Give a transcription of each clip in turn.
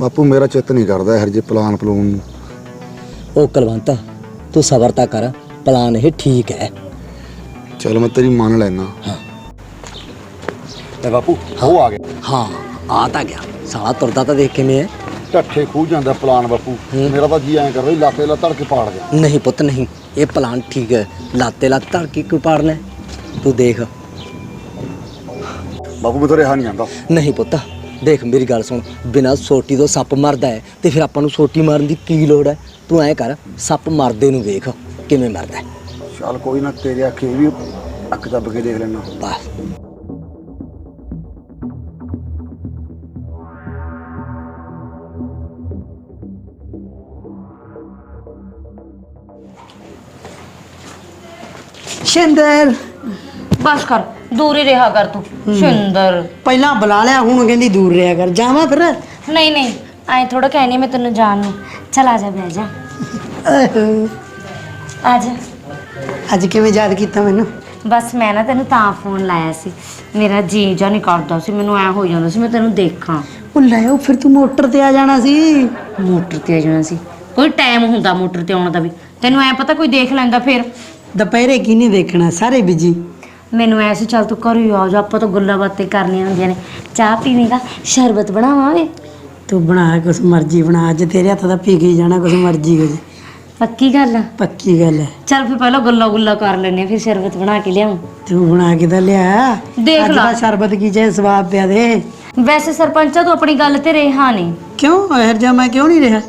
ਬਾਪੂ ਮੇਰਾ ਚਿੱਤ ਨਹੀਂ ਕਰਦਾ ਇਹੋ ਜਿਹੇ ਪਲਾਨ ਪਲੂਨ। ਨੂੰ ਉਹ ਕਲਵੰਤ ਤੂੰ ਸਬਰ ਤਾਂ ਕਰ ਪਲਾਨ ਇਹ ਠੀਕ ਹੈ। ਚਲ ਮੈਂ ਤੇਰੀ ਮੰਨ ਲੈਣਾ ਤੇ ਬਾਪੂ ਉਹ ਆ ਗਿਆ। ਹਾਂ ਆ ਤਾਂ ਗਿਆ। ਸਾਲਾ ਤੁਰਦਾ ਤਾਂ ਦੇਖ ਕਿਵੇਂ ਹੈ। ਢੱਠੇ ਖੂਹ ਜਾਂਦਾ ਪਲਾਨ ਬਾਪੂ। ਮੇਰਾ ਤਾਂ ਜੀ ਐਂ ਕਰ ਰਿਹਾ ਲਾਕੇ ਲਾ ਧੜ ਕੇ ਪਾੜ ਗਿਆ। ਨਹੀਂ ਪੁੱਤ ਨਹੀਂ। ਇਹ ਪਲਾਨ ਠੀਕ ਹੈ। ਲਾਤੇ ਲੱਤ ਧੜ ਕੇ ਕਿਉਂ ਪਾੜਨਾ ਹੈ? ਤੂੰ ਦੇਖ। ਬਾਪੂ ਮੈਂ ਤਾਂ ਰਿਹਾ ਨਹੀਂ ਜਾਂਦਾ। ਨਹੀਂ ਪੁੱਤ ਦੇਖ ਮੇਰੀ ਗੱਲ ਸੁਣ ਬਿਨਾਂ ਸੋਟੀ ਤੋਂ ਸੱਪ ਮਰਦਾ ਹੈ ਤੇ ਫਿਰ ਆਪਾਂ ਨੂੰ ਸੋਟੀ ਮਾਰਨ ਦੀ ਕੀ ਲੋੜ ਹੈ? ਤੂੰ ਐਂ ਕਰ ਸੱਪ ਮਰਦੇ ਨੂੰ ਵੇਖ ਕਿਵੇਂ ਮਰਦਾ ਹੈ। ਚੱਲ ਕੋਈ ਨਾ ਤੇਰੇ ਅੱਖੇ ਵੀ ਅੱਖ ਦੱਬ ਕੇ ਦੇਖ ਲੈਣਾ ਬਸ। ਸ਼ਿੰਦਰ। ਬਸ ਕਰ। ਦੂਰ ਹੀ ਰਿਹਾ ਕਰ ਤੂੰ। ਸੁੰਦਰ। ਪਹਿਲਾਂ ਬੁਲਾ ਲਿਆ ਹੁਣ ਕਹਿੰਦੀ ਦੂਰ ਰਿਹਾ ਕਰ। ਜਾਵਾਂ ਫਿਰ? ਨਹੀਂ ਨਹੀਂ। ਐ ਥੋੜਾ ਕਹਿਣੀ ਮੈਂ ਤੈਨੂੰ ਜਾਣ ਨੂੰ। ਚਲ ਆ ਜਾ ਬਹਿ ਜਾ। ਅਹ, ਆ ਜਾ। ਅੱਜ ਕਿਵੇਂ ਯਾਦ ਕੀਤਾ ਮੈਨੂੰ? ਬਸ ਮੈਂ ਨਾ ਤੈਨੂੰ ਤਾਂ ਫੋਨ ਲਾਇਆ ਸੀ। ਮੇਰਾ ਜੀ ਜਾ ਨਹੀਂ ਕਰਦਾ ਸੀ। ਮੈਨੂੰ ਐ ਹੋ ਜਾਂਦਾ ਸੀ ਮੈਂ ਤੈਨੂੰ ਦੇਖਾਂ। ਉਹ ਲੈ ਉਹ ਫਿਰ ਤੂੰ ਮੋਟਰ ਤੇ ਆ ਜਾਣਾ ਸੀ। ਮੋਟਰ ਤੇ ਆ ਜਾਣਾ ਸੀ। ਕੋਈ ਟਾਈਮ ਹੁੰਦਾ ਮੋਟਰ ਤੇ ਆਉਣ ਦਾ ਵੀ। ਤੈਨੂੰ ਐ ਪਤਾ ਕੋਈ ਦੇਖ ਲੈਂਦਾ ਫਿਰ। ਦੁਪਹਿਰੇ ਕੀ ਨਹੀਂ ਦੇਖਣਾ ਸਾਰੇ ਬਿਜ਼ੀ ਮੈਨੂੰ ਐ ਸੀ ਚੱਲ ਤੂੰ ਘਰ ਹੀ ਆ ਜਾ ਆਪਾਂ ਤਾਂ ਗੱਲਾਂ ਬਾਤਾਂ ਕਰਨੀਆਂ ਹੁੰਦੀਆਂ ਨੇ। ਚਾਹ ਪੀਵੇਂਗਾ? ਸ਼ਰਬਤ ਬਣਾਵਾਂਗੇ? ਤੂੰ ਬਣਾ ਕੁਛ ਮਰਜ਼ੀ ਬਣਾ। ਅੱਜ ਤੇਰੇ ਹੱਥ ਦਾ ਪੀ ਕੇ ਹੀ ਜਾਣਾ ਕੁਛ ਮਰਜ਼ੀ ਹੋ ਜੇ। ਪੱਕੀ ਗੱਲ ਆ? ਪੱਕੀ ਗੱਲ ਹੈ ਚੱਲ ਫਿਰ ਪਹਿਲਾਂ ਗੱਲਾਂ ਗੁੱਲਾਂ ਕਰ ਲੈਨੇ ਫਿਰ ਸ਼ਰਬਤ ਬਣਾ ਕੇ ਲਿਆਉਂ। ਤੂੰ ਬਣਾ ਕੇ ਤਾਂ ਲਿਆ। ਦੇਖ ਅੱਜ ਲਾ। ਦਾ ਸ਼ਰਬਤ ਕੀ ਚਾਹੇ ਸਵਾਦ ਪਿਆ ਦੇ। ਵੈਸੇ ਸਰਪੰਚਾ ਤੂੰ ਆਪਣੀ ਗੱਲ ਤੇ ਰਿਹਾ ਨਹੀਂ। ਕਿਉਂ? ਇਹਰ ਜਾ ਮੈਂ ਕਿਉਂ ਨਹੀਂ ਰਿਹਾ?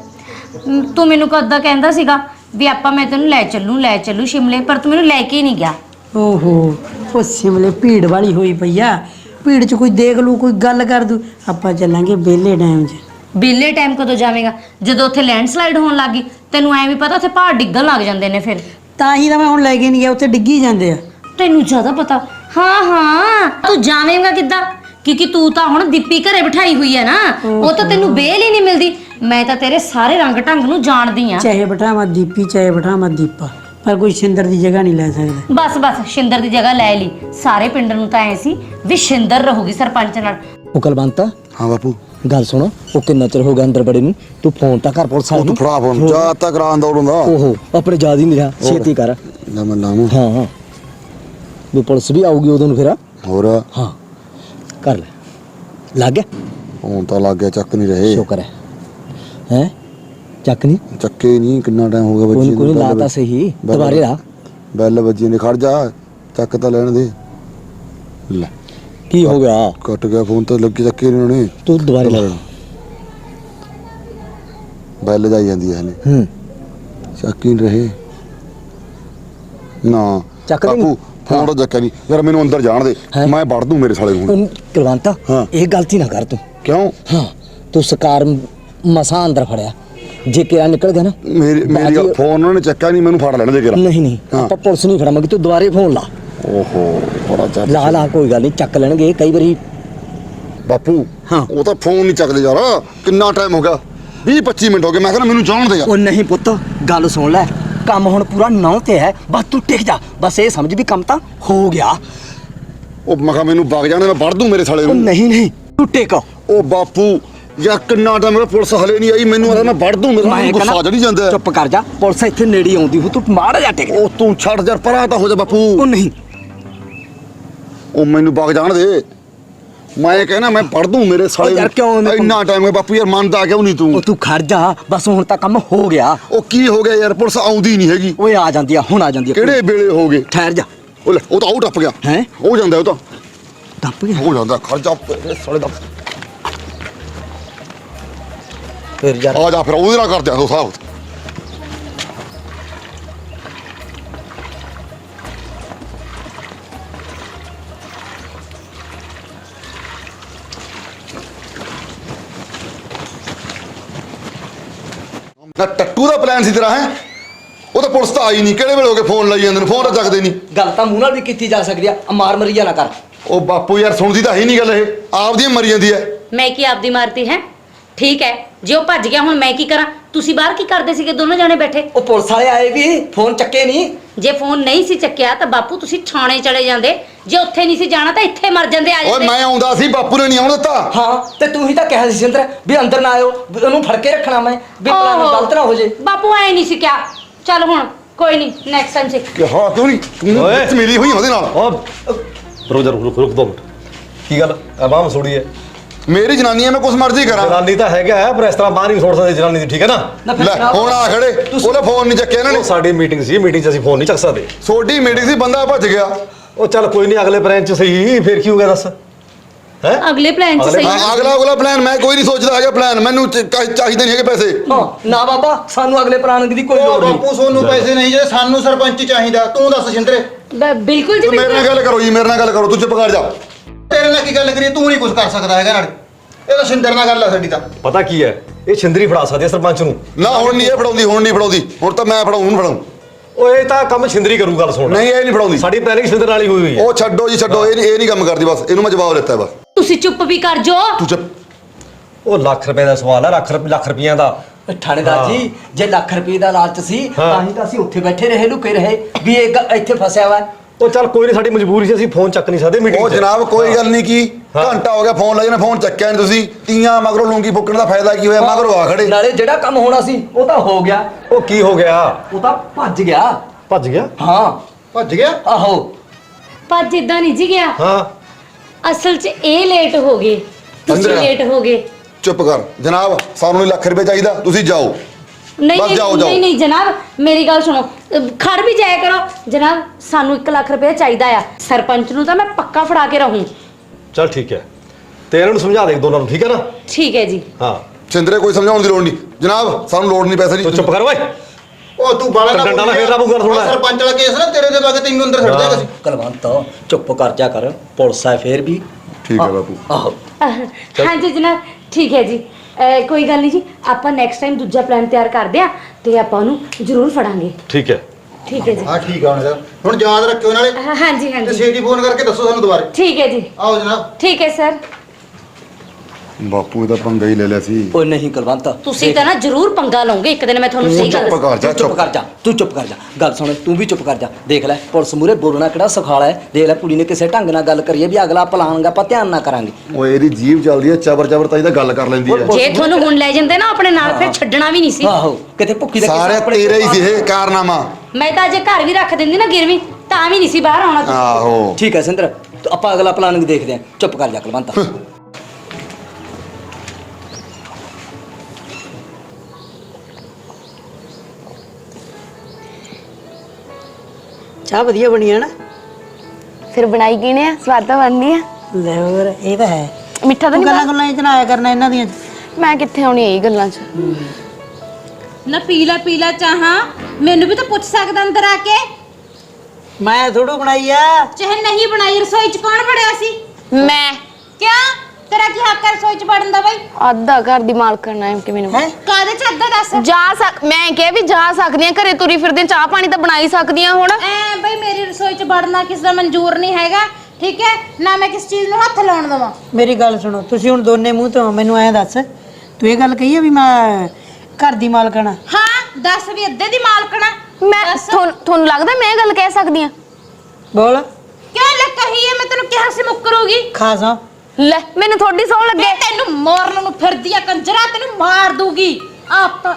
ਮ, ਤੂੰ ਮੈਨੂੰ ਕਦੋਂ ਕਹਿੰਦਾ ਸੀਗਾ ਵੀ ਆਪਾਂ ਮੈਂ ਤੈਨੂੰ ਲੈ ਚੱਲੂ ਲੈ ਚੱਲੂ ਸ਼ਿਮਲੇ ਪਰ ਤੂੰ ਮੈਨੂੰ ਲੈ ਕੇ ਹੀ ਨਹੀਂ ਗਿਆ। ਓਹੋ। ਉਹ ਸਿਮਲੇ ਭੀੜ ਵਾਲੀ ਹੋਈ ਪਈ ਆ। ਭੀੜ 'ਚ ਕੋਈ ਦੇਖ ਲੂ ਕੋਈ ਗੱਲ ਕਰ ਦੂ। ਆਪਾਂ ਚੱਲਾਂਗੇ ਵਿਹਲੇ ਟਾਈਮ 'ਚ। ਬੇਲੇ ਟਾਈਮ ਕਦੋਂ ਜਾਵੇਂਗਾ? ਜਦੋਂ ਉੱਥੇ ਲੈਂਡਸਲਾਈਡ ਹੋਣ ਲੱਗੀ ਤੈਨੂੰ ਐ ਵੀ ਪਤਾ ਉੱਥੇ ਪਹਾੜ ਡਿੱਗਣ ਲੱਗ ਜਾਂਦੇ ਨੇ ਫਿਰ। ਤਾਂ ਹੀ ਤਾਂ ਮੈਂ ਹੁਣ ਲੈ ਕੇ ਨਹੀਂ ਗਿਆ ਉੱਥੇ ਡਿੱਗੀ ਜਾਂਦੇ ਆ। ਤੈਨੂੰ ਜ਼ਿਆਦਾ ਪਤਾ। ਹਾਂ ਹਾਂ। ਤੂੰ ਜਾਵੇਂਗਾ ਕਿੱਦਾਂ? ਕਿਉਂਕਿ ਤੂੰ ਤਾਂ ਹੁਣ ਦੀਪੀ ਘਰੇ ਬਿਠਾਈ ਹੋਈ ਹੈ ਨਾ। ਉਹ ਤਾਂ ਤੈਨੂੰ ਬੇਲ ਹੀ ਨਹੀਂ ਮਿਲਦੀ। ਮੈਂ ਤਾਂ ਤੇਰੇ ਸਾਰੇ ਰੰਗ ਢੰਗ ਨੂੰ ਜਾਣਦੀ ਆ ਚਾਹੇ ਬਿਠਾਵਾਂ ਦੀਪੀ ਚਾਹੇ ਬਿਠਾਵਾਂ ਦੀਪਾ। ਪਰ ਕੋਈ ਸ਼ਿੰਦਰ ਦੀ ਜਗ੍ਹਾ ਨਹੀਂ ਲੈ ਸਕਦਾ। ਬਸ ਬਸ ਸ਼ਿੰਦਰ ਦੀ ਜਗ੍ਹਾ ਲੈ ਲਈ। ਸਾਰੇ ਪਿੰਡ ਨੂੰ ਤਾਂ ਐ ਸੀ ਵੀ ਸ਼ਿੰਦਰ ਰਹੂਗੀ ਸਰਪੰਚ ਨਾਲ। ਉਹ ਕਲਵੰਤ? ਹਾਂ ਬਾਪੂ। ਗੱਲ ਸੁਣ ਉਹ ਕਿੰਨਾ ਚਿਰ ਹੋ ਗਿਆ ਅੰਦਰ ਬੜੇ ਨੂੰ? ਤੂੰ ਫੋਨ ਤਾਂ ਕਰ ਪੁਲਿਸ ਉਹ ਵਾਲੇ ਤੂੰ ਫੜਾ ਫੋਨ। ਜਾ ਤਾਂ ਕਰਾਂ ਦੌੜਨ ਦਾ ਓਹੋ ਆਪਣੇ ਯਾਦ ਹੀ ਨਹੀਂ ਰਿਹਾ ਛੇਤੀ ਕਰ। ਲੈ ਮੈਂ ਲਾਵਾਂ। ਹਾਂ ਹਾਂ। ਵੀ ਪੁਲਿਸ ਵੀ ਆਊਗੀ ਉਦੋਂ ਨੂੰ ਫਿਰ ਹੋਰ। ਹਾਂ। ਕਰ ਲੈ। ਲੱਗ ਗਿਆ? ਹੁਣ ਤਾਂ ਲੱਗ ਗਿਆ ਚੱਕ ਨਹੀਂ ਰਹੇ। ਸ਼ੁਕਰ ਹੈ। ਹੈ? ਚੱਕ ਨਹੀਂ ਚੱਕੇ ਨਹੀਂ ਕਿੰਨਾ ਟਾਈਮ ਹੋ ਗਿਆ ਬੱਚੀ ਨੀ, ਕੋਈ ਨੀ, ਨੂੰ, ਲਾ ਬੈਲ- ਤਾਂ ਸਹੀ ਬੈਲ- ਦੁਬਾਰੇ ਲਾ। ਬੈਲ ਵੱਜੀ ਨੇ ਖੜ ਜਾ ਚੱਕ ਤਾਂ ਲੈਣ ਦੇ। ਲੈ। ਕੀ ਹੋ ਗਿਆ? ਕੱਟ ਗਿਆ ਫੋਨ ਤਾਂ ਲੱਗੇ ਚੱਕੇ ਨਹੀਂ ਉਹਨੇ। ਤੂੰ ਦੁਬਾਰੇ ਲਾ। ਬੈਲ ਜਾਈ ਜਾਂਦੀ ਹੈ ਹਲੇ ਹੂੰ। ਚੱਕ ਹੀ ਨਹੀਂ ਰਹੇ। ਨਾ। ਚੱਕਦੇ ਨੀ? ਬਾਪੂ ਫੋਨ ਤਾਂ ਚੱਕਿਆ ਨਹੀਂ ਯਾਰ ਮੈਨੂੰ ਅੰਦਰ ਜਾਣ ਦੇ। ਹੈਂ? ਮੈਂ ਵੜ ਦੂੰ ਮੇਰੇ ਸਾਲੇ ਨੂੰ। ਹੁਣ। ਕੁਲਵੰਤ ਹਾਂ। ਇਹ ਗਲਤੀ ਨਾ ਕਰ ਤੂੰ। ਕਿਉਂ? ਹਾਂ ਤੂੰ ਸਕਾਰ ਮਸਾਂ ਅੰਦਰ ਫੜਿਆ। ਜੇ ਕਿਹਾ ਨਿਕਲ ਗਿਆ ਨਾ ਮੇਰੀ ਮੇਰੀ ਬਾਜੀ- ਫੋਨ ਉਹਨਾਂ ਨੇ ਚੱਕਿਆ ਨਹੀਂ ਮੈਨੂੰ ਫੜ ਲੈਣ ਦੇ ਕਿਰਾ ਨਹੀਂ ਨਹੀਂ ਹਾਂ। ਆਪਾਂ ਪੁਲਿਸ ਨਹੀਂ ਫੜਾਂਗੇ ਤੂੰ ਦੁਬਾਰੇ ਫੋਨ ਲਾ। ਓਹੋ ਬੜਾ ਚੱਲ ਲਾ ਲਾ ਕੋਈ ਗੱਲ ਨਹੀਂ ਚੱਕ ਲੈਣਗੇ ਕਈ ਵਾਰੀ ਬਾਪੂ ਹਾਂ। ਉਹ ਤਾਂ ਫੋਨ ਨਹੀਂ ਚੱਕਦੇ ਯਾਰ ਕਿੰਨਾ ਟਾਈਮ ਹੋ ਗਿਆ? 20 25 ਮਿੰਟ ਹੋ ਗਏ ਮੈਂ ਕਹਿੰਦਾ ਮੈਨੂੰ ਜਾਣ ਦੇ ਯਾਰ। ਉਹ ਨਹੀਂ ਪੁੱਤ ਗੱਲ ਸੁਣ ਲੈ ਕੰਮ ਹੁਣ ਪੂਰਾ ਨੌ ਤੇ ਹੈ ਬਸ ਤੂੰ ਟਿਕ ਜਾ ਬਸ ਇਹ ਸਮਝ ਵੀ ਕੰਮ ਤਾਂ ਹੋ ਗਿਆ। ਉਹ ਮੈਂ ਕਿਹਾ ਮੈਨੂੰ ਵਗ ਜਾਣੇ ਮੈਂ ਵੜ ਦੂੰ ਮੇਰੇ ਸਾਲੇ ਉਹ ਨੂੰ। ਨਹੀਂ ਨਹੀਂ ਤੂੰ ਟਿਕ। ਉਹ ਬਾਪੂ ਯਾਰ ਕਿੰਨਾ ਟਾਈਮ ਮੇਰਾ ਪੁਲਿਸ ਹਲੇ ਨਹੀਂ ਆਈ ਮੈਨੂੰ ਆਦਾ ਮੈਂ ਵੜ ਦੂੰ ਮੇਰਾ ਗੁੱਸਾ ਕਹਿੰਦਾ, ਚੜੀ ਜਾਂਦਾ। ਚੁੱਪ ਕਰ ਜਾ ਪੁਲਿਸ ਇੱਥੇ ਨੇੜੇ ਆਉਂਦੀ ਹੋ ਤੂੰ ਮਾੜਾ ਜਾ ਟਿਕ ਜਾ। ਉਹ ਤੂੰ ਛੱਡ ਯਾਰ ਪਰਾਂ ਤਾਂ ਹੋ ਜਾ ਬਾਪੂ। ਉਹ ਨਹੀਂ। ਉਹ ਮੈਨੂੰ ਵਗ ਜਾਣ ਦੇ। ਮੈਂ ਕਹਿਣਾ ਮੈਂ ਪੜ ਦੂੰ ਮੇਰੇ ਸਾਲੇ ਉਹ ਯਾਰ ਕਿਉਂ ਇੰਨਾ ਟਾਈਮ ਹੈ ਬਾਪੂ ਯਾਰ ਮੰਨਦਾ ਕਿਉਂ ਨਹੀਂ ਉਹ ਤੂੰ ਤੂੰ ਖੜ ਜਾ ਬਸ ਹੁਣ ਤਾਂ ਕੰਮ ਹੋ ਗਿਆ। ਉਹ ਕੀ ਹੋ ਗਿਆ ਯਾਰ ਪੁਲਿਸ ਆਉਂਦੀ ਨਹੀਂ ਹੈਗੀ। ਓਏ ਆ ਜਾਂਦੀ ਆ ਹੁਣ ਆ ਜਾਂਦੀ ਆ। ਕਿਹੜੇ ਵੇਲੇ ਹੋ ਗਏ? ਠਹਿਰ ਜਾ। ਉਹ ਲੈ ਉਹ ਤਾਂ ਆਉ ਟੱਪ ਗਿਆ। ਹੈਂ? ਹੋ ਜਾਂਦਾ ਉਹ ਤਾਂ। ਟੱਪ ਗਿਆ। ਹੋ ਜਾਂਦਾ ਖਰਚਾ ਮੇਰੇ ਸਾਲੇ ਦਾ ਫਿਰ ਯਾਰ। ਆ ਜਾ ਫਿਰ ਉਹਦੇ ਨਾਲ ਕਰਦੇ ਆ ਸਾਹਿਬ ਨਾ ਟੱਟੂ ਦਾ ਪਲਾਨ ਸੀ ਤੇਰਾ ਹੈ? ਉਹ ਤਾਂ ਪੁਲਿਸ ਤਾਂ ਆਈ ਨਹੀਂ ਕਿਹੜੇ ਵੇਲੇ ਹੋ ਗਏ ਫੋਨ ਲਾਈ ਜਾਂਦੇ ਨੇ ਫੋਨ ਤਾਂ ਚੱਕਦੇ ਨਹੀਂ। ਗੱਲ ਤਾਂ ਮੂੰਹ ਨਾਲ ਵੀ ਕੀਤੀ ਜਾ ਸਕਦੀ ਆ ਆ ਮਾਰ ਮਰੀਆ ਨਾ ਕਰ। ਉਹ ਬਾਪੂ ਯਾਰ ਸੁਣਦੀ ਤਾਂ ਹੈ ਨਹੀਂ ਗੱਲ ਇਹ ਆਪਦੀ ਮਰੀ ਜਾਂਦੀ ਹੈ। ਮੈਂ ਕੀ ਆਪਦੀ ਮਾਰਤੀ ਹੈ? ਠੀਕ ਹੈ ਜੇ ਉਹ ਭੱਜ ਗਿਆ ਹੁਣ ਮੈਂ ਕੀ ਕਰਾਂ? ਤੁਸੀਂ ਬਾਹਰ ਕੀ ਕਰਦੇ ਸੀਗੇ ਦੋਨੋਂ ਜਾਣੇ ਬੈਠੇ? ਉਹ ਪੁਲਿਸ ਵਾਲੇ ਆਏ ਵੀ ਫੋਨ ਚੱਕੇ ਨਹੀਂ। ਜੇ ਫੋਨ ਨਹੀਂ ਸੀ ਚੱਕਿਆ ਤਾਂ ਬਾਪੂ ਤੁਸੀਂ ਥਾਣੇ ਚਲੇ ਜਾਂਦੇ। ਜੇ ਉੱਥੇ ਨਹੀਂ ਸੀ ਜਾਣਾ ਤਾਂ ਇੱਥੇ ਮਰ ਜਾਂਦੇ ਆ ਓਏ ਜਾਂਦੇ। ਮੈਂ ਆਉਂਦਾ ਸੀ ਬਾਪੂ ਨੇ ਨਹੀਂ ਆਉਣ ਦਿੱਤਾ। ਹਾਂ ਤੇ ਤੂੰ ਹੀ ਤਾਂ ਕਿਹਾ ਸੀ ਸਿੰਦਰ ਵੀ ਅੰਦਰ ਨਾ ਆਇਓ ਵੀ ਉਹਨੂੰ ਫੜ ਕੇ ਰੱਖਣਾ ਮੈਂ ਵੀ ਪਲਾਨ ਓਹੋ, ਗਲਤ ਨਾ ਹੋ ਜੇ। ਬਾਪੂ ਐ ਨਹੀਂ ਸੀ ਕਿਹਾ। ਚੱਲ ਹੁਣ ਕੋਈ ਨਹੀਂ ਨੈਕਸਟ ਟਾਈਮ ਸਿੱਖ। ਕਿ ਹਾਂ ਕਿਉਂ ਨਹੀਂ? ਤੂੰ ਓਏ। ਵਿੱਚ ਮਿਲੀ ਹੋਈ ਉਹਦੇ ਨਾਲ। ਉਹ ਰੁਕ ਜਾ ਰੁਕ ਰੁਕ ਦੋ ਮਿੰਟ। ਕੀ ਗੱਲ? ਆਵਾਮ ਸੋੜੀ ਹੈ ਮੇਰੀ ਜਨਾਨੀ ਹੈ ਮੈਂ ਕੁਛ ਮਰਜ਼ੀ ਕਰਾਂ। ਜਨਾਨੀ ਤਾਂ ਹੈਗਾ ਹੈ, ਪਰ ਇਸ ਤਰ੍ਹਾਂ ਬਾਹਰ ਨਹੀਂ ਛੋੜ ਸਕਦੇ ਜਨਾਨੀ ਦੀ ਠੀਕ ਹੈ ਨਾ? ਨਾ ਫਿਰ ਲੈ ਜਨਾਬ, ਹੁਣ ਆ ਖੜੇ। ਉਹਨੇ ਫੋਨ ਨਹੀਂ ਚੱਕਿਆ ਇਹਨਾਂ ਨੇ। ਉਹ ਸਾਡੀ ਮੀਟਿੰਗ ਸੀ ਮੀਟਿੰਗ 'ਚ ਅਸੀਂ ਫੋਨ ਨਹੀਂ ਚੱਕ ਸਕਦੇ। ਛੋਟੀ ਮੀਟਿੰਗ ਸੀ ਬੰਦਾ ਭੱਜ ਗਿਆ। ਉਹ ਚੱਲ ਕੋਈ ਨਹੀਂ ਅਗਲੇ ਬ੍ਰਾਂਚ 'ਚ ਸਹੀ ਫਿਰ ਕੀ ਹੋ ਗਿਆ ਦੱਸ? ਹੈ? ਅਗਲੇ ਪਲਾਨ ਚ ਅਗਲੇ ਸਹੀ। ਹਾਂ, ਅਗਲਾ ਅਗਲਾ ਪਲਾਨ ਮੈਂ ਕੋਈ ਨਹੀਂ ਸੋਚਦਾ ਹੈਗਾ ਪਲਾਨ ਮੈਨੂੰ ਚ- ਚਾਹੀਦੇ ਨਹੀਂ ਹੈਗੇ ਪੈਸੇ। ਹਾਂ ਨਾ ਬਾਬਾ ਸਾਨੂੰ ਅਗਲੇ ਪ੍ਰਾਣ ਦੀ ਕੋਈ ਲੋੜ ਨਹੀਂ। ਬਾਪੂ ਸੋਨੂੰ ਪੈਸੇ ਨਹੀਂ ਜੇ ਸਾਨੂੰ ਸਰਪੰਚ ਚਾਹੀਦਾ। ਤੂੰ ਦੱਸ ਸ਼ਿੰਦਰੇ। ਬ- ਬਿਲਕੁਲ ਜੀ ਮੇਰੇ ਨਾਲ ਗੱਲ ਕਰੋ ਜੀ ਮੇਰੇ ਨਾਲ ਗੱਲ ਕਰੋ। ਤੂੰ ਚੁੱਪ ਕਰ ਜਾ। ਤੇਰੇ ਨਾਲ ਕੀ ਗੱਲ ਕਰੀਏ? ਤੂੰ ਨਹੀਂ ਕੁਝ ਕਰ ਸਕਦਾ ਹੈਗਾ ਨਾਲ। ਇਹ ਤਾਂ ਸ਼ਿੰਦਰ ਨਾਲ ਗੱਲ ਆ ਸਾਡੀ ਤਾਂ। ਪਤਾ ਕੀ ਹੈ? ਇਹ ਛਿੰਦਰੀ ਫੜਾ ਸਕਦੀ ਹੈ ਸਰਪੰਚ ਨੂੰ। ਨਾ ਹੁਣ ਨਹੀਂ ਇਹ ਫੜਾਉਂਦੀ ਹੁਣ ਨਹੀਂ ਫੜਾਉਂਦੀ। ਹੁਣ ਤਾਂ ਮੈਂ ਫੜਾਉਂ ਹੁਣ ਫੜਾਉਂ। ਉਹ ਇਹ ਤਾਂ ਕੰਮ ਛਿੰਦਰੀ ਕਰੂ ਗੱਲ ਸੁਣ। ਨਹੀਂ ਇਹ ਨਹੀਂ ਫੜਾਉਂਦੀ। ਸਾਡੀ ਪਲੈਨਿੰਗ ਛਿੰਦਰ ਨਾਲ ਹੀ ਹੋਈ ਹੋਈ ਹੈ। ਉਹ ਛੱਡੋ ਜੀ ਛੱਡੋ। ਇਹ ਨਹੀਂ ਇਹ ਨਹੀਂ ਕੰਮ ਕਰਦੀ ਬਸ। ਇਹਨੂੰ ਮੈਂ ਜਵਾਬ ਦਿੱਤਾ ਬਸ। ਤੁਸੀਂ ਚੁੱਪ ਵੀ ਕਰ ਜੋ ਤੂੰ ਚੁੱਪ। ਉਹ ਲੱਖ ਰੁਪਏ ਦਾ ਸਵਾਲ ਹੈ ਲੱਖ ਰੁਪਏ ਲੱਖ ਰੁਪਈਆਂ ਦਾ। ਥਾਣੇਦਾਰ ਹਾਂ। ਜੀ ਜੇ ਲੱਖ ਰੁਪਏ ਦਾ ਲਾਲਚ ਸੀ। ਤਾਂ ਹੀ ਤਾਂ ਅਸੀਂ ਉੱਥੇ ਬੈਠੇ ਰਹੇ ਲੁਕੇ ਰਹੇ। ਵੀ ਇਹ ਗ- ਇੱਥੇ ਫਸਿਆ ਵਾ। ਉਹ ਚੱਲ ਕੋਈ ਨਹੀਂ ਸਾਡੀ ਮਜਬੂਰੀ ਸੀ ਅਸੀਂ ਫੋਨ ਚੱਕ ਨਹੀਂ ਸਕਦੇ ਮੀਟਿੰਗ ਉਹ ਜਨਾਬ ਕੋਈ ਗੱਲ ਨਹੀਂ ਕੀ। ਘੰਟਾ ਹੋ ਗਿਆ ਫੋਨ ਲਾਈ ਨਾ ਫੋਨ ਚੱਕਿਆ ਨਹੀਂ ਤੁਸੀਂ। ਤੀਆਂ ਮਗਰੋਂ ਲੂੰਗੀ ਫੁੱਕਣ ਦਾ ਫਾਇਦਾ ਕੀ ਹੋਇਆ? ਮਗਰੋਂ ਆ ਖੜੇ। ਨਾਲੇ ਜਿਹੜਾ ਕੰਮ ਹੋਣਾ ਸੀ ਉਹ ਤਾਂ ਹੋ ਗਿਆ। ਉਹ ਕੀ ਹੋ ਗਿਆ? ਉਹ ਤਾਂ ਭੱਜ ਗਿਆ। ਭੱਜ ਗਿਆ? ਹਾਂ। ਭੱਜ ਗਿਆ? ਆਹੋ। ਪਰ ਜਿੱਦਾਂ ਨਹੀਂ ਜੀ ਗਿਆ। ਹਾਂ। ਅਸਲ 'ਚ ਇਹ ਲੇਟ ਹੋ ਗਏ। ਤੁਸੀਂ। ਲੇਟ ਹੋ ਗਏ। ਚੁੱਪ ਕਰ। ਜਨਾਬ ਸਾਨੂੰ ਨਹੀਂ ਲੱਖ ਰੁਪਏ ਚਾਹੀਦਾ। ਤੁਸੀਂ ਜਾਓ। ਨਹੀਂ ਬਸ ਨਹੀਂ ਜਾਓ। ਨਹੀਂ ਨਹੀਂ ਜਨਾਬ ਮੇਰੀ ਗੱਲ ਸੁਣੋ। ਅਹ ਖੜ ਵੀ ਜਾਇਆ ਕਰੋ। ਜਨਾਬ ਸਾਨੂੰ 1 ਲੱਖ ਰੁਪਏ ਚਾਹੀਦਾ ਆ। ਸਰਪੰਚ ਨੂੰ ਤਾਂ ਮੈਂ ਪੱਕਾ ਫੜਾ ਕੇ ਰਹੂੰ। ਚੱਲ ਠੀਕ ਹੈ। ਤੇ ਇਹਨਾਂ ਨੂੰ ਸਮਝਾ ਦੇ ਦੋਨਾਂ ਨੂੰ ਠੀਕ ਹੈ ਨਾ? ਠੀਕ ਹੈ ਜੀ। ਹਾਂ। ਚੰਦਰੇ ਕੋਈ ਸਮਝਾਉਣ ਦੀ ਲੋੜ ਨਹੀਂ। ਜਨਾਬ ਸਾਨੂੰ ਲੋੜ ਨਹੀਂ ਪੈਸੇ ਤੂੰ ਦੀ ਚੁੱਪ ਕਰ ਓਏ। ਉਹ ਤੂੰ ਬਾਲਾ ਡੰਡਾ ਨਾਲ ਫੇਰ ਲਾਊਂਗਾ ਥੋੜ੍ਹਾ। ਆਹ ਸਰਪੰਚ ਵਾਲਾ ਕੇਸ ਨਾ ਤੇਰੇ ਦੇ ਬਾਗੇ ਤੈਨੂੰ ਅੰਦਰ ਛੱਡ ਦੇਗਾ ਸੀ ਕਲਵੰਤ ਚੁੱਪ ਕਰ ਜਾ ਕਰ। ਪੁਲਿਸ ਹੈ ਫੇਰ ਵੀ। ਠੀਕ ਹੈ ਬਾਪੂ। ਆਹੋ। ਅਹ ਹਾਂਜੀ ਜਨਾਬ ਠੀਕ ਹੈ ਜੀ। ਅਹ ਕੋਈ ਗੱਲ ਨਹੀਂ ਜੀ ਆਪਾਂ ਨੈਕਸਟ ਟਾਈਮ ਦੂਜਾ ਪਲਾਨ ਤਿਆਰ ਕਰਦੇ ਆ ਤੇ ਆਪਾਂ ਉਹਨੂੰ ਜ਼ਰੂਰ ਫੜਾਂਗੇ। ਠੀਕ ਹੈ। ਠੀਕ ਹੈ ਜੀ। ਹਾਂ ਠੀਕ ਆ ਹੁਣ ਸਰ। ਹੁਣ ਯਾਦ ਰੱਖਿਓ ਨਾਲੇ। ਅਹ ਹਾਂਜੀ ਤੇ ਹਾਂਜੀ ਛੇਤੀ ਫੋਨ ਕਰਕੇ ਦੱਸੋ ਸਾਨੂੰ ਦੁਬਾਰੇ। ਠੀਕ ਹੈ ਜੀ। ਆਓ ਜਨਾਬ। ਠੀਕ ਹੈ ਸਰ। ਬਾਪੂ ਇਹਦਾ ਪੰਗਾ ਹੀ ਲੈ ਲਿਆ ਸੀ। ਉਹ ਨਹੀਂ ਕਲਵੰਤ। ਤੁਸੀਂ ਤਾਂ ਨਾ ਜ਼ਰੂਰ ਪੰਗਾ ਲਓਗੇ ਇੱਕ ਦਿਨ ਮੈਂ ਤੁਹਾਨੂੰ ਸਹੀ ਗੱਲ ਚੁੱਪ ਕਰ ਜਾ ਤੂੰ ਚੁੱਪ ਕਰ ਜਾ ਤੂੰ ਚੁੱਪ ਕਰ ਜਾ। ਗੱਲ ਸੁਣ ਤੂੰ ਵੀ ਚੁੱਪ ਕਰ ਜਾ। ਦੇਖ ਲੈ ਪੁਲਿਸ ਮੂਰੇ ਬੋਲਣਾ ਕਿਹੜਾ ਸੁਖਾਲਾ ਹੈ। ਦੇਖ ਲੈ ਕੁੜੀ ਨੇ ਕਿਸੇ ਢੰਗ ਨਾਲ ਗੱਲ ਕਰੀਏ ਵੀ ਅਗਲਾ ਪਲਾਨ ਗਾ ਆਪਾਂ ਧਿਆਨ ਨਾ ਕਰਾਂਗੇ। ਉਹ ਇਹਦੀ ਜੀਭ ਚੱਲਦੀ ਹੈ ਚਬਰ ਚਬਰ ਤਾਂ ਇਹਦਾ ਗੱਲ ਕਰ ਲੈਂਦੀ ਹੈ। ਜੇ ਤੁਹਾਨੂੰ ਹੁਣ ਲੈ ਜਾਂਦੇ ਨਾ ਆਪਣੇ ਨਾਲ ਫਿਰ ਛੱਡਣਾ ਵੀ ਨਹੀਂ ਸੀ। ਆਹੋ ਕਿਤੇ ਭੁੱਕੀ ਦਾ ਸਾਰੇ ਤੇਰੇ ਹੀ ਸੀ ਇਹ ਕਾਰਨਾਮਾ। ਮੈਂ ਤਾਂ ਜੇ ਘਰ ਵੀ ਰੱਖ ਦਿੰਦੀ ਨਾ ਗਿਰਵੀ ਤਾਂ ਵੀ ਨਹੀਂ ਸੀ ਬਾਹਰ ਆਉਣਾ ਆਹੋ। ਠੀਕ ਹੈ ਸਿੰਦਰ ਆਪਾਂ ਅਗਲਾ ਪਲਾਨ ਦੇਖਦੇ ਹਾਂ। ਚੁੱਪ ਕਰ ਜਾ ਕਲਵੰਤ। ਚਾਹ ਵਧੀਆ ਬਣੀ ਹੈ ਨਾ? ਫਿਰ ਬਣਾਈ ਕਿਨੇ ਆ? ਸਵਾਦ ਤਾਂ ਬਣਨੀ ਆ। ਲੈ ਹੋਰ ਇਹ ਤਾਂ ਹੈ। ਮਿੱਠਾ ਤਾਂ ਤੂੰ ਨਹੀਂ ਗੱਲਾਂ ਗੱਲਾਂ ਚ ਨਾ ਆਇਆ ਕਰਨਾ ਇਹਨਾਂ ਦੀਆਂ। ਮੈਂ ਕਿੱਥੇ ਆਉਣੀ ਇਹ ਗੱਲਾਂ 'ਚ? ਨਾ ਪੀਲਾ ਪੀਲਾ ਚਾਹਾਂ ਮੈਨੂੰ ਵੀ ਤਾਂ ਪੁੱਛ ਸਕਦਾ ਅੰਦਰ ਆ ਕੇ। ਮੈਂ ਥੋੜੋ ਬਣਾਈ ਆ। ਚਾਹੇ ਨਹੀਂ ਬਣਾਈ ਰਸੋਈ ਚ ਕੌਣ ਵੜਿਆ ਸੀ? ਮੈਂ। ਕਿਆ? ਤੇਰਾ ਕੀ ਹੱਕ ਹੈ ਰਸੋਈ ਚ ਵੜਨ ਦਾ ਬਈ? ਅੱਧਾ ਘਰ ਦੀ ਮਾਲਕਣ ਐ ਕਿ ਮੈਨੂੰ। ਹੈ ਕਾਦੇ ਚ ਅੱਧਾ ਦੱਸ? ਜਾ ਸਕ ਮੈਂ ਕਿਹਾ ਵੀ ਜਾ ਸਕਦੀ ਆ ਘਰੇ ਤੁਰੀ ਫਿਰਦੀ ਚਾਹ ਪਾਣੀ ਤਾਂ ਬਣਾ ਹੀ ਸਕਦੀ ਆ ਹੁਣ। ਐ ਬਈ ਮੇਰੀ ਰਸੋਈ ਚ ਵੜਨਾ ਕਿਸ ਦਾ ਮਨਜ਼ੂਰ ਨਹੀਂ ਹੈਗਾ ਠੀਕ ਹੈ? ਨਾ ਮੈਂ ਕਿਸ ਚੀਜ਼ ਨੂੰ ਹੱਥ ਲਾਉਣ ਦਵਾਂ। ਮੇਰੀ ਗੱਲ ਸੁਣੋ ਤੁਸੀਂ ਹੁਣ ਦੋਨੇ ਮੂੰਹ ਤੋਂ ਮੈਨੂੰ ਐਂ ਦੱਸ। ਤੂੰ ਇਹ ਗੱਲ ਕਹੀ ਆ ਵੀ ਮੈਂ ਘਰ ਦੀ ਮਾਲਕਣ ਆ ਹਾਂ ਦੱਸ ਵੀ ਅੱਧੇ ਦੀ ਮਾਲਕਣਾ ਮੈਂ ਤੁਹਾਨੂੰ ਤੁਹਾਨੂੰ ਲੱਗਦਾ ਮੈਂ ਇਹ ਗੱਲ ਕਹਿ ਸਕਦੀ ਆ ਬੋਲ। ਕਿਉਂ ਲੈ ਕਹੀ ਹੈ? ਮੈਂ ਤੈਨੂੰ ਕਿਹਾ ਸੀ ਮੁੱਕਰੂਗੀ ਖਾਸਾ ਲੈ ਮੈਨੂੰ ਥੋੜੀ ਸੌ ਲੱਗੇ। ਤੈਨੂੰ ਮਾਰਨ ਨੂੰ ਫਿਰਦੀ ਆ ਕੰਜਰਾ ਤੈਨੂੰ ਮਾਰ ਦੂਗੀ ਆਪ ਤਾਂ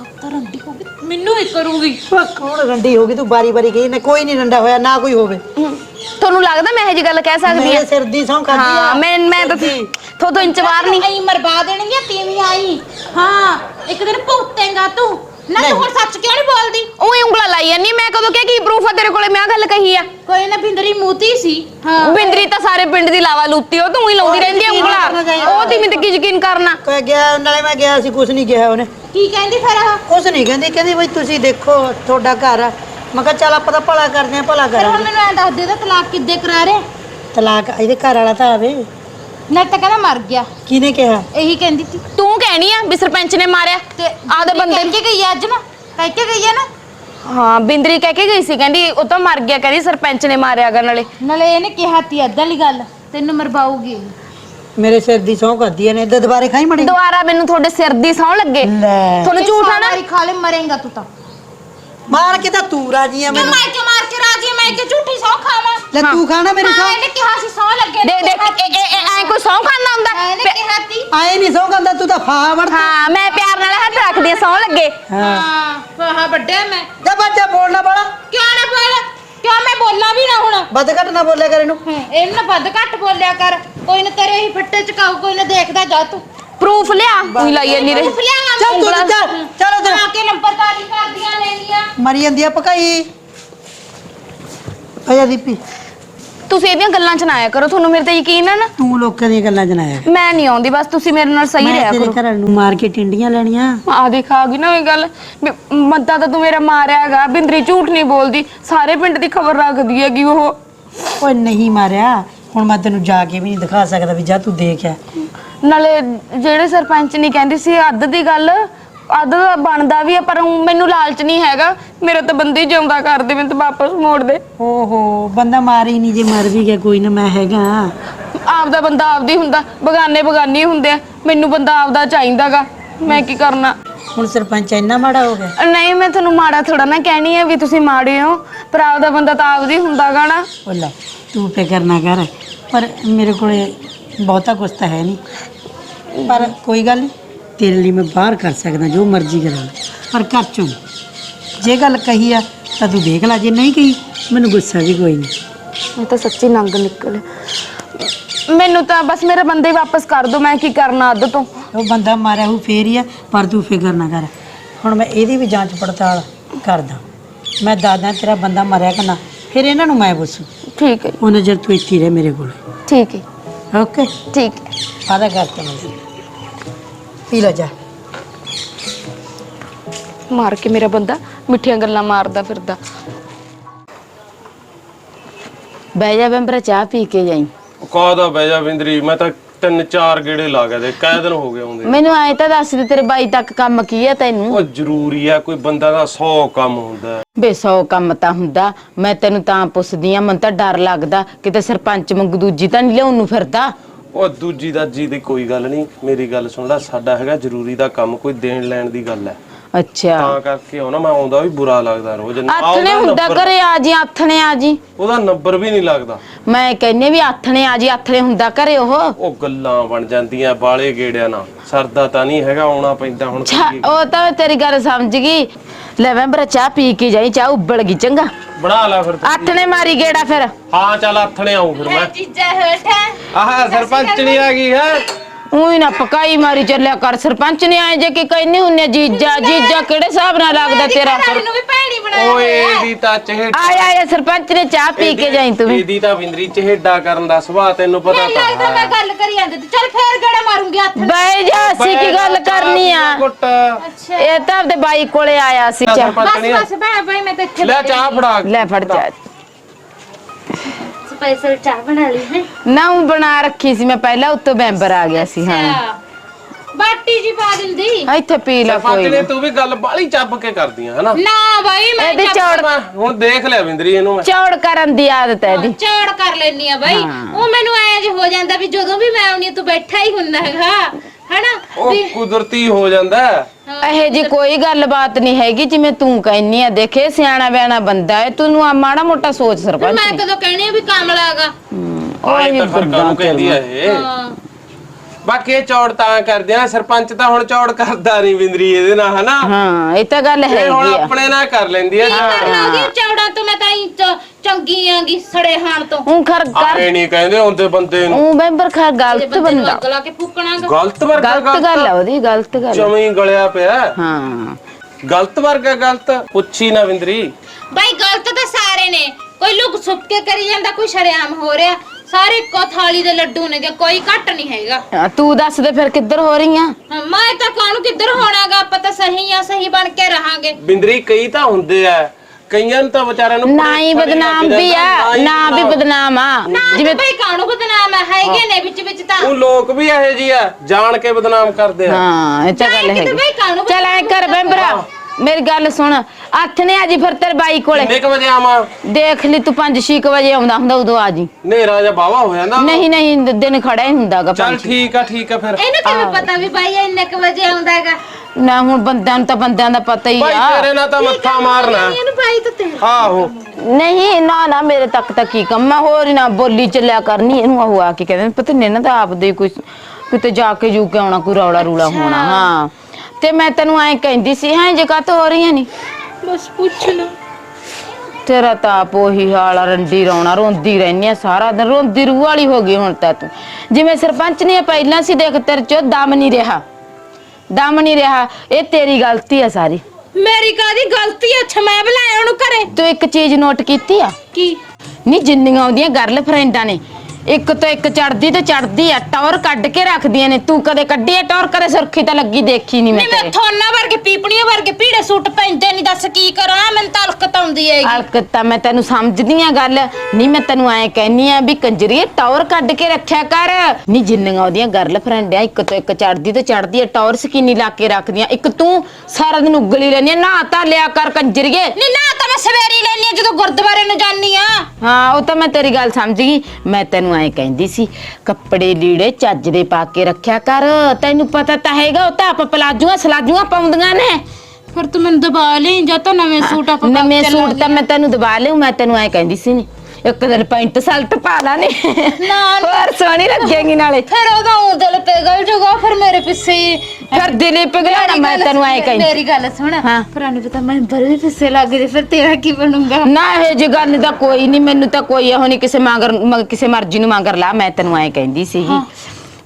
ਆਪ ਤਾਂ ਰੰਡੀ ਹੋਗੀ ਮੈਨੂੰ ਵੀ ਕਰੂਗੀ। ਕੌਣ ਰੰਡੀ ਹੋ ਗਈ? ਤੂੰ ਬਾਰੀ ਬਾਰੀ ਕਹੀ ਨਾ ਕੋਈ ਨਹੀਂ ਰੰਡਾ ਹੋਇਆ ਨਾ ਕੋਈ ਹੋਵੇ। ਤੁਹਾਨੂੰ ਲੱਗਦਾ ਮੈਂ ਇਹ ਜੀ ਗੱਲ ਕਹਿ ਸਕਦੀ ਆ ਮੇਰੇ ਸਿਰ ਦੀ ਸੌਂ ਖਾਦੀ ਹਾਂ ਮੈਂ ਮੈਂ ਤਾਂ ਥੋ ਤੋਂ ਇੰਚ ਬਾਹਰ ਨਹੀਂ। ਆਈ ਮਰਵਾ ਦੇਣਗੇ ਤੀਵੀਂ ਆਈ। ਹਾਂ ਇੱਕ ਦਿਨ ਭੁਗਤੇਗਾ ਤੂੰ। ਨਾ ਤੂੰ ਹੁਣ ਸੱਚ ਕਿਉਂ ਨਹੀਂ ਬੋਲਦੀ? ਉਹੀ ਉਂਗਲਾ ਲਾਈ ਜਾਨੀ ਮੈਂ ਕਦੋਂ ਕਿਹਾ ਕੀ ਪ੍ਰੂਫ ਆ ਤੇਰੇ ਕੋਲੇ? ਮੈਂ ਆਹ ਗੱਲ ਕਹੀ ਆ। ਕੋਈ ਨਾ ਬਿੰਦਰੀ ਮੂਤੀ ਸੀ। ਹਾਂ। ਬਿੰਦਰੀ ਤਾਂ ਸਾਰੇ ਪਿੰਡ ਦੀ ਲਾਵਾ ਲੂਤੀ ਉਹ ਤੂੰ ਹੀ ਲਾਉਂਦੀ ਰਹਿੰਦੀ ਆ ਉਂਗਲਾ। ਉਹ ਤੇ ਮੈਂ ਤੇ ਕੀ ਯਕੀਨ ਕਰਨਾ। ਕੋਈ ਗਿਆ ਨਾਲੇ ਮੈਂ ਗਿਆ ਸੀ ਕੁਝ ਨਹੀਂ ਕਿਹਾ ਉਹਨੇ। ਕੀ ਕਹਿੰਦੀ ਫਿਰ ਆਹ? ਕੁਝ ਨਹੀਂ ਕਹਿੰਦੀ ਕਹਿੰਦੀ ਬਈ ਤੁਸੀਂ ਦੇਖੋ ਤੁਹਾਡਾ ਘਰ ਆ। ਮੈਂ ਕਿਹਾ ਚੱਲ ਆਪਾਂ ਤਾਂ ਭਲਾ ਕਰਦੇ ਆ ਭਲਾ ਫਿਰ ਹੁਣ ਕਰਾਂਗੇ। ਮੈਨੂੰ ਐਂ ਦੱਸ ਦੇ ਦਾ ਤਲਾਕ ਕਿੱਦੇ ਕਰਾ ਰਹੇ? ਤਲਾਕ ਇਹਦੇ ਘਰ ਵਾਲਾ ਤਾਂ ਆਵੇ। ਨਾ ਤਾਂ ਕਹਿੰਦਾ ਮਰ ਗਿਆ। ਕਿਹਨੇ ਕਿਹਾ? ਇਹੀ ਕਹਿੰਦੀ ਸੀ। ਤੂੰ ਕਹਿਣੀ ਆ ਵੀ ਸਰਪੰਚ ਨੇ ਮਾਰਿਆ? ਤੇ ਆਪਦੇ ਬੰਦੇ ਕਹਿ ਨੂੰ ਕੇ ਗਈ ਆ ਅੱਜ ਨਾ? ਕਹਿ ਕੇ ਗਈ ਆ ਨਾ? ਹਾਂ ਬਿੰਦਰੀ ਕਹਿ ਕੇ ਗਈ ਸੀ। ਕਹਿੰਦੀ ਉਹ ਤਾਂ ਮਰ ਗਿਆ। ਕਹਿੰਦੀ ਸਰਪੰਚ ਨੇ ਮਾਰਿਆ ਗਾ ਨਾਲੇ। ਨਾਲੇ ਇਹਨੇ ਕਿਹਾ ਤੀ ਅੱਧਾ ਵਾਲੀ ਗੱਲ ਤੈਨੂੰ ਮਰਵਾਉਗੀ ਮੇਰੇ ਸਿਰ ਦੀ ਸੌਂ ਕਰਦੀ ਨੇ ਇੱਦਾਂ ਦੁਬਾਰੇ ਖਾਈ ਮੜੀ ਦੁਬਾਰਾ ਮੈਨੂੰ ਤੁਹਾਡੇ ਸਿਰ ਦੀ ਸੌਂ ਲੱਗੇ। ਲੈ। ਤੁਹਾਨੂੰ ਝੂਠਾ ਨਾ? ਵਾਰੀ ਖਾ ਲੈ ਮਰੇਗਾ ਤੂੰ ਤਾਂ। ਮਾਰ ਕੇ ਤਾਂ ਤੂੰ ਰਾਜੀ ਆ ਕਿ ਮੈਨੂੰ। ਮੈਂ ਕਿ ਮਾਰ ਕੇ ਰਾਜੀ ਮੈਂ ਕਿ ਝੂਠੀ ਸੌ ਖਾਵਾਂ। ਲੈ ਤੂੰ ਖਾਣਾ ਮੇਰੀ ਹਾਂ ਸੌਂ। ਇਹਨੇ ਕਿਹਾ ਸੀ ਸੌ ਲੱਗੇ ਦੇ ਦੇਖ ਇਹ- ਇਹ ਇਹ ਐ ਕੋਈ ਸੌਂ ਖਾਂਦਾ ਹੁੰਦਾ? ਇਹਨੇ ਕਿਹਾ ਸੀ। ਆਏ ਨਹੀਂ ਸੌਂ ਖਾਂਦਾ ਤੂੰ ਤਾਂ ਫਾਹ ਵੜਦਾ। ਹਾਂ ਮੈਂ ਪਿਆਰ ਨਾਲ ਹੱਥ ਰੱਖਦੀ ਆ ਸੌਂ ਲੱਗੇ। ਹਾਂ। ਹਾਂ ਹਾਂ ਵੱਡਿਆ ਮੈਂ। ਜਾ ਬੱਚਾ ਬੋਲਣਾ ਬੜਾ ਕਿਉਂ ਨਾ ਬੋਲ? ਕਿਉਂ ਮੈਂ ਬੋਲਾਂ ਵੀ ਨਾ ਹੁਣ? ਵੱਧ ਘੱਟ ਨਾ ਬੋਲਿਆ ਕਰ ਇਹਨੂੰ। ਇਹਨੂੰ ਨਾ ਵੱਧ ਘੱਟ ਬੋਲਿਆ ਕਰ। ਕੋਈ ਨਾ ਤੇਰੇ ਹੀ ਫੱਟੇ ਚਕਾਉ ਕੋਈ ਨਾ ਦੇਖਦਾ ਜਾ ਤੂੰ। ਪ੍ਰੂਫ ਲਿਆ? ਉਹੀ ਲਾਈ ਇੰਨੀ ਰੇ ਲਿਆਵਾਂ ਚੱਲ ਤੂੰ ਉਂਗਲਾਂ। ਚੱਲ, ਚੱਲ ਉੱਧਰ। ਆ ਕੇ ਨੰਬਰਦਾਰੀ ਕਰਦੀਆਂ ਲੈਣੀਆਂ। ਮਰੀ ਜਾਂਦੀ ਆ ਪਕਾਈ ਅਜਾ ਦੀਪੀ। ਤੁਸੀਂ ਇਹਦੀਆਂ ਗੱਲਾਂ ਚ ਨਾ ਆਇਆ ਕਰੋ ਤੁਹਾਨੂੰ ਮੇਰੇ ਤੇ ਯਕੀਨ ਹੈ ਨਾ? ਤੂੰ ਲੋਕਾਂ ਦੀਆਂ ਗੱਲਾਂ ਜਨਾਇਆ ਮੈਂ ਨਹੀਂ ਆਉਂਦੀ ਬਸ ਤੁਸੀਂ ਮੇਰੇ ਨਾਲ ਸਹੀ ਮੈਂ ਰਿਹਾ ਤੇਰੇ ਕਰੋ। ਘਰ ਨੂੰ ਮਾਰ ਕੇ ਟਿੰਡੀਆਂ ਲੈਣੀਆਂ। ਆ ਦੇਖ ਆ ਗਈ ਨਾ ਇਹ ਗੱਲ। ਵੀ ਮੱਦਾ ਤਾਂ ਤੂੰ ਮੇਰਾ ਮਾਰਿਆ ਹੈਗਾ ਬਿੰਦਰੀ ਝੂਠ ਨਹੀਂ ਬੋਲਦੀ। ਸਾਰੇ ਪਿੰਡ ਦੀ ਖਬਰ ਰੱਖਦੀ ਹੈਗੀ ਉਹ। ਓਏ ਨਹੀਂ ਮਾਰਿਆ। ਹੁਣ ਮੈਂ ਤੈਨੂੰ ਜਾ ਕੇ ਵੀ ਨਹੀਂ ਦਿਖਾ ਸਕਦਾ ਵੀ ਜਾ ਤੂੰ ਦੇਖਿਆ ਨਾਲੇ ਜਿਹੜੇ ਸਰਪੰਚ ਨਹੀਂ ਕਹਿੰਦੀ ਸੀ ਅੱਧ ਦੀ ਗੱਲ ਅੱਧ ਦਾ ਬਣਦਾ ਵੀ ਹੈ ਪਰ ਊਂ ਮੈਨੂੰ ਲਾਲਚ ਨਹੀਂ ਹੈਗਾ। ਮੇਰਾ ਤਾਂ ਬੰਦੀ ਜਿਉਂਦਾ ਕਰ ਦੇ ਮੈਨੂੰ ਤਾਂ ਵਾਪਸ ਮੋੜ ਦੇ। ਓਹੋ ਬੰਦਾ ਮਾਰ ਹੀ ਨਹੀਂ ਜੇ ਮਰ ਵੀ ਗਿਆ ਕੋਈ ਨਾ ਮੈਂ ਹੈਗਾ। ਆਪਦਾ ਬੰਦਾ ਆਪਦੀ ਹੁੰਦਾ ਬਗਾਨੇ ਬਗਾਨੀ ਹੁੰਦੇ ਆ। ਮੈਨੂੰ ਬੰਦਾ ਆਪਦਾ ਚਾਹੀਦਾਗਾ ਮੈਂ ਕੀ ਕਰਨਾ? ਹੁਣ ਸਰਪੰਚ ਇੰਨਾ ਮਾੜਾ ਹੋ ਗਿਆ? ਨਹੀਂ ਮੈਂ ਤੁਹਾਨੂੰ ਮਾੜਾ ਥੋੜਾ ਨਾ ਕਹਿਣੀ ਹੈ ਵੀ ਤੁਸੀਂ ਮਾੜੇ ਹੋ ਪਰ ਆਪਦਾ ਬੰਦਾ ਤਾਂ ਆਪਦੀ ਹੁੰਦਾਗਾ ਨਾ। ਉਹ ਲੈ ਤੂੰ ਫਿਕਰ ਨਾ ਕਰ ਪਰ ਮੇਰੇ ਕੋਲੇ ਬਹੁਤਾ ਕੁਛ ਤਾਂ ਹੈ ਨਹੀਂ। ਪਰ ਕੋਈ ਗੱਲ ਨਹੀਂ ਤੇਰੇ ਲਈ ਮੈਂ ਬਾਹਰ ਕਰ ਸਕਦਾ ਜੋ ਮਰਜ਼ੀ ਕਰਾਂ। ਪਰ ਘਰ ਚੋਂ ਨਹੀਂ। ਜੇ ਗੱਲ ਕਹੀ ਆ ਤਾਂ ਤੂੰ ਦੇਖ ਲੈ ਜੇ ਨਹੀਂ ਕਹੀ ਮੈਨੂੰ ਗੁੱਸਾ ਵੀ ਕੋਈ ਨਹੀਂ। ਮੈਂ ਤਾਂ ਸੱਚੀ ਨੰਗ ਨਿਕਲ। ਮੈਨੂੰ ਤਾਂ ਬਸ ਮੇਰੇ ਬੰਦੇ ਵਾਪਸ ਕਰ ਦਿਓ ਮੈਂ ਕੀ ਕਰਨਾ ਅੱਧ ਤੋਂ? ਉਹ ਬੰਦਾ ਮਾਰਿਆ ਉਹ ਫੇਰ ਹੀ ਆ ਪਰ ਤੂੰ ਫਿਕਰ ਨਾ ਕਰ। ਹੁਣ ਮੈਂ ਇਹਦੀ ਵੀ ਜਾਂਚ ਪੜਤਾਲ ਕਰਦਾ। ਮੈਂ ਦਾਦਾ ਤੇਰਾ ਬੰਦਾ ਮਰਿਆ ਕਿ ਨਾ ਫਿਰ ਇਹਨਾਂ ਨੂੰ ਮੈਂ ਪੁੱਛੂ। ਠੀਕ ਹੈ ਉਹ ਨਜ਼ਰ ਤੂੰ ਇੱਥੇ ਹੀ ਰਹਿ ਮੇਰੇ ਕੋਲ। ਠੀਕ ਹੈ। ਓਕੇ ਠੀਕ ਹੈ ਆਦਾ ਕਰਤਾ ਮੈਂ ਪੀ ਲੈ ਜਾ ਮਾਰ ਕੇ ਮੇਰਾ ਬੰਦਾ ਮਿੱਠੀਆਂ ਗੱਲਾਂ ਮਾਰਦਾ ਫਿਰਦਾ ਬਹਿ ਜਾ ਬੰਬਰਾ ਚਾਹ ਪੀ ਕੇ ਜਾਈ। ਕਾਹਦਾ ਬਹਿ ਜਾ ਵਿੰਦਰੀ ਮੈਂ ਤਾਂ ਤਿੰਨ ਚਾਰ ਗੇੜੇ ਲਾ ਗਿਆ ਦੇ ਕਾਹ ਦਿਨ ਹੋ ਗਏ ਆਉਂਦੇ ਮੈਨੂੰ ਐ ਤਾਂ ਦੱਸ ਦੇ ਤੇਰੇ ਬਾਈ ਤੱਕ ਕੰਮ ਕੀ ਆ ਤੈਨੂੰ? ਉਹ ਜ਼ਰੂਰੀ ਆ ਕੋਈ ਬੰਦਾ ਦਾ 100 ਕੰਮ ਹੁੰਦਾ। ਹੈ। ਬੇ ਸੌ ਕੰਮ ਤਾਂ ਹੁੰਦਾ। ਮੈਂ ਤੈਨੂੰ ਤਾਂ ਪੁੱਛਦੀ ਆ ਮੈਨੂੰ ਤਾਂ ਡਰ ਲੱਗਦਾ। ਕਿਤੇ ਸਰਪੰਚ ਮੰਗ ਦੂਜੀ ਤਾਂ ਨਹੀਂ ਲਿਆਉਣ ਨੂੰ ਫਿਰਦਾ। ਉਹ ਦੂਜੀ ਦਾ ਜੀ ਦੀ ਕੋਈ ਗੱਲ ਨਹੀਂ। ਮੇਰੀ ਗੱਲ ਸੁਣ ਲੈ ਸਾਡਾ ਹੈਗਾ ਜ਼ਰੂਰੀ ਦਾ ਕੰਮ ਕੋਈ ਦੇਣ ਲੈਣ ਦੀ ਗੱਲ ਹੈ। ਅੱਛਾ। ਤਾਂ ਕਰਕੇ ਆਉਣਾ ਮੈਂ ਆਉਂਦਾ ਵੀ ਬੁਰਾ ਲੱਗਦਾ ਰੋਜ਼। ਨਾ ਆਥਣੇ ਉਹਦਾ ਹੁੰਦਾ ਘਰੇ ਆ ਜੀ ਆਥਣੇ ਆ ਜੀ। ਉਹਦਾ ਨੰਬਰ ਵੀ ਨਹੀਂ ਲੱਗਦਾ। ਮੈਂ ਕਹਿੰਨੇ ਵੀ ਆਥਣੇ ਆ ਜੀ ਆਥਣੇ ਹੁੰਦਾ ਘਰੇ ਉਹ। ਉਹ ਗੱਲਾਂ ਬਣ ਜਾਂਦੀਆਂ ਬਾਲੇ ਗੇੜਿਆਂ ਨਾਲ। ਸਰਦਾ ਤਾਂ ਨਹੀਂ ਹੈਗਾ ਆਉਣਾ ਪੈਂਦਾ ਹੁਣ ਛਾ ਕਰੀਏ। ਉਹ ਤਾਂ ਮੈਂ ਤੇਰੀ ਗੱਲ ਸਮਝ ਗਈ। ਲੈ ਬੰਬਰਾ ਚਾਹ ਪੀ ਕੇ ਜਾਈ ਚਾਹ ਉੱਬਲ ਗਈ ਚੰਗਾ। ਬਣਾ ਲੈ ਫਿਰ ਤੂੰ। ਆਥਣੇ ਮਾਰੀ ਗੇੜਾ ਫਿਰ। ਹਾਂ ਚੱਲ ਹੱਥਣੇ ਆਉਂ ਫਿਰ ਮੈਂ। ਚੀਜ਼ਾਂ ਹੇਠ। ਆਹ ਸਰਪੰਚ ਨਹੀਂ ਆ ਗਈ ਹੈ। ਉਹੀ ਨਾ ਪਕਾਈ ਮਾਰੀ ਚੱਲਿਆ ਕਰ। ਸਰਪੰਚ ਨੇ ਆਏ ਜੇ ਕਿ ਕਹਿੰਨੇ ਹੁੰਨੇ ਜੀਜਾ ਜੀਜਾ ਕਿਹੜੇ ਹਿਸਾਬ ਨਾਲ ਲੱਗਦਾ ਤੇਰਾ ਨੂੰ ਵੀ ਭੈਣੀ ਬਣਾਇਆ ਓਏ ਇਹਦੀ ਤਾਂ ਚਿਹੜਾ ਆਇਆ ਆਇਆ ਸਰਪੰਚ ਨੇ ਚਾਹ ਪੀ ਕੇ ਜਾਈ ਤੂੰ ਵੀ। ਇਹਦੀ ਤਾਂ ਵਿੰਦਰੀ ਚਿਹੜਾ ਕਰਨ ਦਾ ਸੁਭਾਅ ਤੈਨੂੰ ਪਤਾ ਤਾਂ ਲੱਗਦਾ ਮੈਂ ਹੈ। ਗੱਲ ਕਰੀ ਜਾਂਦੀ ਤੇ ਚੱਲ ਫੇਰ ਗੜਾ ਮਾਰੂੰਗੀ ਹੱਥ ਬਈ ਜਾ ਅਸੀਂ ਕੀ ਗੱਲ ਕਰਨੀ ਆ? ਕੁੱਟ ਇਹ ਤਾਂ ਆਪਦੇ ਬਾਈ ਕੋਲੇ ਆਇਆ ਸੀ ਚਾਹ ਸਰਪੰਚ ਬਸ ਨਹੀਂ ਆ। ਬਸ ਭੈਣ ਭਾਈ ਮੈਂ ਤੇ ਇੱਥੇ ਲੈ ਚਾਹ ਫੜਾ। ਲੈ ਫੜ ਜਾ ਸਪੈਸ਼ਲ ਚਾਹ ਬਣਾ ਲਈ ਹੈ? ਨਾ ਉਹ ਬਣਾ ਰੱਖੀ ਸੀ ਮੈਂ ਪਹਿਲਾਂ ਉੱਤੋਂ ਮੈਂਬਰ ਆ ਗਿਆ ਸੀ ਹਾਂ। ਬਾਟੀ ਜੀ ਪਾ ਦਿੰਦੀ। ਇੱਥੇ ਪੀ ਲੈ ਸਰਪੰਚ ਕੋਈ ਨੇ ਨੀ। ਤੂੰ ਵੀ ਗੱਲ ਬਾਲੀ ਚੱਬ ਕੇ ਕਰਦੀਆਂ ਹਨਾ? ਨਾ ਬਾਈ ਮੈਂ ਇਹਦੀ ਚੌੜ ਮੈਂ ਹੁਣ ਦੇਖ ਲਿਆ ਵਿੰਦਰੀ ਇਹਨੂੰ ਮੈਂ। ਚੌੜ ਕਰਨ ਦੀ ਆਦਤ ਹੈ ਇਹਦੀ। ਚੌੜ ਕਰ ਲੈਣੀ ਆ ਬਾਈ। ਉਹ ਮੈਨੂੰ ਐਂ ਜਿਹਾ ਹੋ ਜਾਂਦਾ ਵੀ ਜਦੋਂ ਵੀ ਮੈਂ ਆਉਣੀ ਤੂੰ ਬੈਠਾ ਹੀ ਹੁੰਦਾ ਹੈਗਾ। ਹਨਾ? ਉਹ ਕੁਦਰਤੀ ਹੋ ਜਾਂਦਾ ਹੈ। ਇਹ ਜੀ ਕੋਈ ਗੱਲਬਾਤ ਨਹੀਂ ਹੈਗੀ ਜਿਵੇਂ ਤੂੰ ਕਹਿੰਨੀ ਆ। ਦੇਖੇ ਸਿਆਣਾ ਬਿਆਣਾ ਬੰਦਾ ਹੈ। ਤੈਨੂੰ ਆ ਮਾੜਾ ਮੋਟਾ ਸੋਚ ਸਰਪੰਚ ਮੈਂ ਕਦੋਂ ਕਹਿਣੀ ਆ ਵੀ ਕਾਮਲਾ ਹੈਗਾ? ਆਏਂ ਤਾਂ ਫਿਰ ਕਾਹਨੂੰ ਕਹਿੰਦੀ ਆ ਇਹ? ਹਾਂ। ਬਾਕੀ ਇਹ ਚੌੜ ਤਾਂ ਕਰਦੇ ਆ ਸਰਪੰਚ ਤਾਂ ਹੁਣ ਚੌੜ ਕਰਦਾ ਨਹੀਂ ਵਿੰਦਰੀ ਇਹਦੇ ਨਾਲ ਹਨਾ? ਹਾਂ ਇਹ ਤਾਂ ਗੱਲ ਇਹ ਹੁਣ ਆਪਣੇ ਨਾਲ ਕਰ ਲੈਂਦੀ ਆ। ਕਰਨਾ ਚੌੜਾ ਤੋਂ ਮੈਂ ਤਾਂ ਹੀ ਚ- ਚੰਗੀ ਆਂਗੀ ਸੜੇ ਹਾਣ ਤੋਂ। ਉਹ ਖਰ ਕਰ ਆਏ ਨਹੀਂ ਕਹਿੰਦੇ ਹੁੰਦੇ ਬੰਦੇ ਨੂੰ। ਉਹ ਮੈਂਬਰ ਖਰ ਜੇ ਗਲਤ ਬੰਦੇ ਨੂੰ ਬੰਦਾ। ਅੱਗ ਲਾ ਕੇ ਫੂਕਣਾ ਗਾ। ਗਲਤ ਵਰਗਾ ਗਲਤ ਗੱਲ ਆ ਉਹਦੀ ਗਲਤ ਗੱਲ। ਚਮੀ ਗਲਿਆ ਪਿਆ। ਹਾਂ। ਗਲਤ ਵਰਗਾ ਗਲਤ। ਪੁੱਛੀ ਨਾ ਵਿੰਦਰੀ ਬਾਈ ਗਲਤ ਤਾਂ ਸਾਰੇ ਨੇ। ਕੋਈ ਲੁਕ ਸੁੱਕ ਕੇ ਕਰੀ ਜਾਂਦਾ ਕੋਈ ਸ਼ਰੇਆਮ ਹੋ ਰਿਹਾ। ਸਾਰੇ ਇੱਕੋ ਥਾਲੀ ਦੇ ਲੱਡੂ ਨੇ ਕੋਈ ਘੱਟ ਨਹੀਂ ਹੈਗਾ। ਹਾਂ, ਤੂੰ ਦੱਸ ਦੇ ਫਿਰ ਕਿੱਧਰ ਹੋ ਰਹੀ ਆ ਹਾਂ, ਮੈਂ ਤਾਂ ਕਾਹਨੂੰ ਕਿੱਧਰ ਹੋਣਾਗਾ? ਆਪਾਂ ਤਾਂ ਸਹੀ ਆ ਸਹੀ ਬਣ ਕੇ ਰਹਾਂਗੇ। ਬਿੰਦਰੀ ਕਈ ਤਾਂ ਹੁੰਦੇ ਆ। ਕਈਆਂ ਨੂੰ ਤਾਂ ਵਿਚਾਰਿਆਂ ਨੂੰ ਨਾ ਹੀ ਬਦਨਾਮ ਲੱਗ ਵੀ ਜਾਂਦਾ, ਆ ਹੀ ਨਾ ਵੀ ਬਦਨਾਮ। ਆ। ਨਾ ਜਿਵੇਂ ਤੇ ਬਈ ਕਾਹਨੂੰ ਬਦਨਾਮ ਹੈ ਹੈਗੇ ਨੇ ਵਿੱਚ ਵਿੱਚ ਤਾਂ। ਉਹ ਲੋਕ ਵੀ ਇਹੋ ਜਿਹੇ ਆ ਜਾਣ ਕੇ ਬਦਨਾਮ ਕਰਦੇ ਆ। ਹਾਂ ਇਹ ਤਾਂ ਗੱਲ ਕਿਤੇ ਕਾਹਨੂੰ ਚੱਲ ਐ ਕਰ ਮੈਂਬਰਾ ਮੇਰੀ ਗੱਲ ਸੁਣ ਅੱਠ ਨੇ ਅੱਜ ਫਿਰ ਤੇਰੇ ਬਾਈ ਕੋਲੇ। ਕਿੰਨੇ ਕ ਵਜੇ ਆਵਾਂ? ਦੇਖ ਲਈ ਤੂੰ 5-6 ਵਜੇ ਆਉਂਦਾ ਹੁੰਦਾ ਉਦੋਂ ਆ ਜੀ। ਨੇਰਾ ਜਾਂ ਬਾਵਾ ਹੋ ਜਾਂਦਾ। ਨਹੀਂ ਨਹੀਂ ਦਿਨ ਖੜਾ ਹੀ ਹੁੰਦਾਗਾ ਚੱਲ ਠੀਕ ਆ ਠੀਕ ਆ ਫਿਰ। ਇਹਨੂੰ ਕਿਵੇਂ ਪਤਾ ਵੀ ਬਾਈ ਇੰਨੇ ਕ ਵਜੇ ਆਉਂਦਾ ਹੈਗਾ? ਨਾ ਹੁਣ ਬੰਦਿਆਂ ਨੂੰ ਤਾਂ ਬੰਦਿਆਂ ਦਾ ਪਤਾ ਹੀ ਭਾਈ ਆ। ਤੇਰੇ ਨਾਲ ਤਾਂ ਮੱਥਾ ਮਾਰਨਾ। ਇਹਨੂੰ ਬਾਈ ਤਾਂ ਤੇ? ਆਹੋ। ਨਹੀਂ ਨਾ ਨਾ ਮੇਰੇ ਤੱਕ ਤਾਂ ਕੀ ਕੰਮ। ਮੈਂ ਹੋਰ ਹੀ ਨਾ ਬੋਲੀ ਚੱਲਿਆ ਕਰਨੀ ਇਹਨੂੰ ਉਹ ਆ ਕੇ ਕਹਿੰਦੇ ਨੇ, ਪਤਾ ਨਹੀਂ ਨਾ ਤਾਂ ਆਪਦੇ ਕੋਈ ਕਿਤੇ ਜਾ ਕੇ ਜੂ ਕੇ ਆਉਣਾ ਕੋਈ ਰੌਲਾ ਰੂਲਾ ਹੋਣਾ ਹਾਂ। ਤੇ ਮੈਂ ਤੈਨੂੰ ਐਂ ਕਹਿੰਦੀ ਸੀ ਹਾਂ ਜੇ ਕਾਤ ਹੋ ਰਹੀਆਂ ਨਹੀਂ ਬਸ ਪੁੱਛ ਲਓ ਤੇਰਾ ਤਾਂ ਆਪ ਉਹੀ ਹਾਲ ਆ ਰੰਡੀ ਰੌਣਾ ਰੋਂਦੀ ਰਹਿਨੀ ਆ ਸਾਰਾ ਦਿਨ ਰੋਂਦੀ ਰੂਹ ਵਾਲੀ ਹੋ ਗਈ ਹੁਣ ਤਾਂ ਤੂੰ। ਜਿਵੇਂ ਸਰਪੰਚ ਨੇ ਪਹਿਲਾਂ ਸੀ ਦੇਖ ਤੇਰੇ ਚ ਦਮ ਨਹੀਂ ਰਿਹਾ। ਦਮ ਨਹੀਂ ਰਿਹਾ ਇਹ ਤੇਰੀ ਗਲਤੀ ਆ ਸਾਰੀ। ਮੇਰੀ ਕਾਦੀ ਗਲਤੀ ਹੈ ਅੱਛਾ ਮੈਂ ਬੁਲਾਇਆ ਉਹਨੂੰ ਘਰੇ। ਤੂੰ ਇੱਕ ਚੀਜ਼ ਨੋਟ ਕੀਤੀ ਆ? ਕੀ? ਨਹੀਂ ਜਿੰਨੀਆਂ ਆਉਂਦੀਆਂ ਗਰਲ ਫਰੈਂਡਾਂ ਨੇ ਇੱਕ ਤੋਂ ਇੱਕ ਚੜਦੀ ਤੇ ਚੜਦੀ ਆ ਟੌਰ ਕੱਢ ਕੇ ਰੱਖਦੀਆਂ ਨੇ। ਤੂੰ ਕਦੇ ਕੱਢੀ ਆ ਟੌਰ ਕਦੇ ਸੁਰਖੀ ਤਾਂ ਲੱਗੀ ਦੇਖੀ ਨਹੀਂ ਮੈਂ ਨਹੀਂ ਮੈਂ ਤੇਰੇ। ਥੋਨਾ ਵਰਗੇ ਪੀਪਣੀਆਂ ਵਰਗੇ ਪੀੜੇ ਸੂਟ ਪੈਂਦੇ ਨਹੀਂ ਦੱਸ ਕੀ ਕਰਾਂ? ਮੈਨੂੰ ਤਾਂ ਹਲਕਤ ਆਉਂਦੀ ਹੈਗੀ। ਹਲਕ ਤਾਂ ਮੈਂ ਤੈਨੂੰ ਸਮਝਦੀ ਆ ਗੱਲ। ਨਹੀਂ ਮੈਂ ਤੈਨੂੰ ਐ ਕਹਿਨੀ ਆ ਵੀ ਕੰਜਰੀਏ ਟੌਰ ਕੱਢ ਕੇ ਰੱਖਿਆ ਕਰ। ਨਹੀਂ ਜਿੰਨੀਆਂ ਉਹਦੀਆਂ ਗਰਲ ਫਰੈਂਡ ਆ ਇੱਕ ਤੋਂ ਇੱਕ ਚੜਦੀ ਤੇ ਚੜਦੀ ਆ ਟੌਰ ਸਕੀਨੀ ਲਾ ਕੇ ਰੱਖਦੀਆਂ। ਇੱਕ ਤੂੰ ਸਾਰਾ ਦਿਨ ਉਗਲੀ ਰਹਿੰਦੀ ਆ ਨਾ ਤਾਂ ਲਿਆ ਕਰ ਕੰਜਰੀਏ। ਨਹੀਂ ਨਾ ਤਾਂ ਮੈਂ ਸਵੇਰੀ ਲੈਣੀ ਆ ਜਦੋਂ ਗੁਰਦੁਆਰੇ ਨੂੰ ਜਾਨੀ ਆ। ਹਾਂ ਉਹ ਤਾਂ ਮੈਂ ਤੇਰੀ ਗੱਲ ਸਮਝ ਗਈ। ਮੈਂ ਤੈਨੂੰ ਐ ਕਹਿੰਦੀ ਸੀ ਕੱਪੜੇ ਲੀੜੇ ਚੱਜ ਦੇ ਪਾ ਕੇ ਰੱਖਿਆ ਕਰ ਤੈਨੂੰ ਪਤਾ ਤਾਂ ਹੈਗਾ ਉਹ ਤਾਂ ਆਪ ਪਲਾਜੂਆਂ ਸਲਾਜੂਆਂ ਪਾਉਂਦੀਆਂ ਨੇ। ਫਿਰ ਤੂੰ ਮੈਨੂੰ ਦਬਾ ਲਈ ਜਾਂ ਤਾਂ ਨਵੇਂ ਸੂਟ ਆਪਾਂ ਨਵੇਂ ਸੂਟ ਤਾਂ ਮੈਂ ਤੈਨੂੰ ਦਬਾ ਲਿਆ ਮੈਂ ਤੈਨੂੰ ਐ ਕਹਿੰਦੀ ਸੀ ਨੀ। ਇੱਕ ਦਿਨ ਪੈਂਟ ਸ਼ਰਟ ਪਾ ਲਾ ਨੇ ਨਾ। ਹੋਰ ਸੋਹਣੀ ਲੱਗੇਗੀ ਨਾਲੇ। ਫਿਰ ਉਹਦਾ ਉਹ ਦਿਲ ਪਿਗਲ ਜੂਗਾ ਫਿਰ ਮੇਰੇ ਪਿੱਛੇ ਹੀ- ਫਿਰ ਦਿਲੇ ਪਿਘਲਾਣਾ ਮੇਰੀ ਮੈਂ ਗੱਲ ਤੈਨੂੰ ਐ ਸੁਣ, ਕਹਿੰਦੀ। ਮੇਰੀ ਗੱਲ ਸੁਣ। ਹਾਂ। ਪੁਰਾਣੇ ਪਤਾ ਮੈਂ ਬੜੇ ਪਿੱਛੇ ਲੱਗ ਗਏ ਫਿਰ ਤੇਰਾ ਕੀ ਬਣੂਗਾ? ਨਾ ਇਹ ਜੀ ਗੱਲ ਦਾ ਕੋਈ ਨਹੀਂ ਮੈਨੂੰ ਤਾਂ ਕੋਈ ਇਹੋ ਨਹੀਂ ਕਿਸੇ ਮਾਂਗਰ ਮ- ਕਿਸੇ ਮਰਜ਼ੀ ਨੂੰ ਮਾਂਗਰ ਲਾ ਮੈਂ ਤੈਨੂੰ ਐ ਕਹਿੰਦੀ ਸੀਗੀ।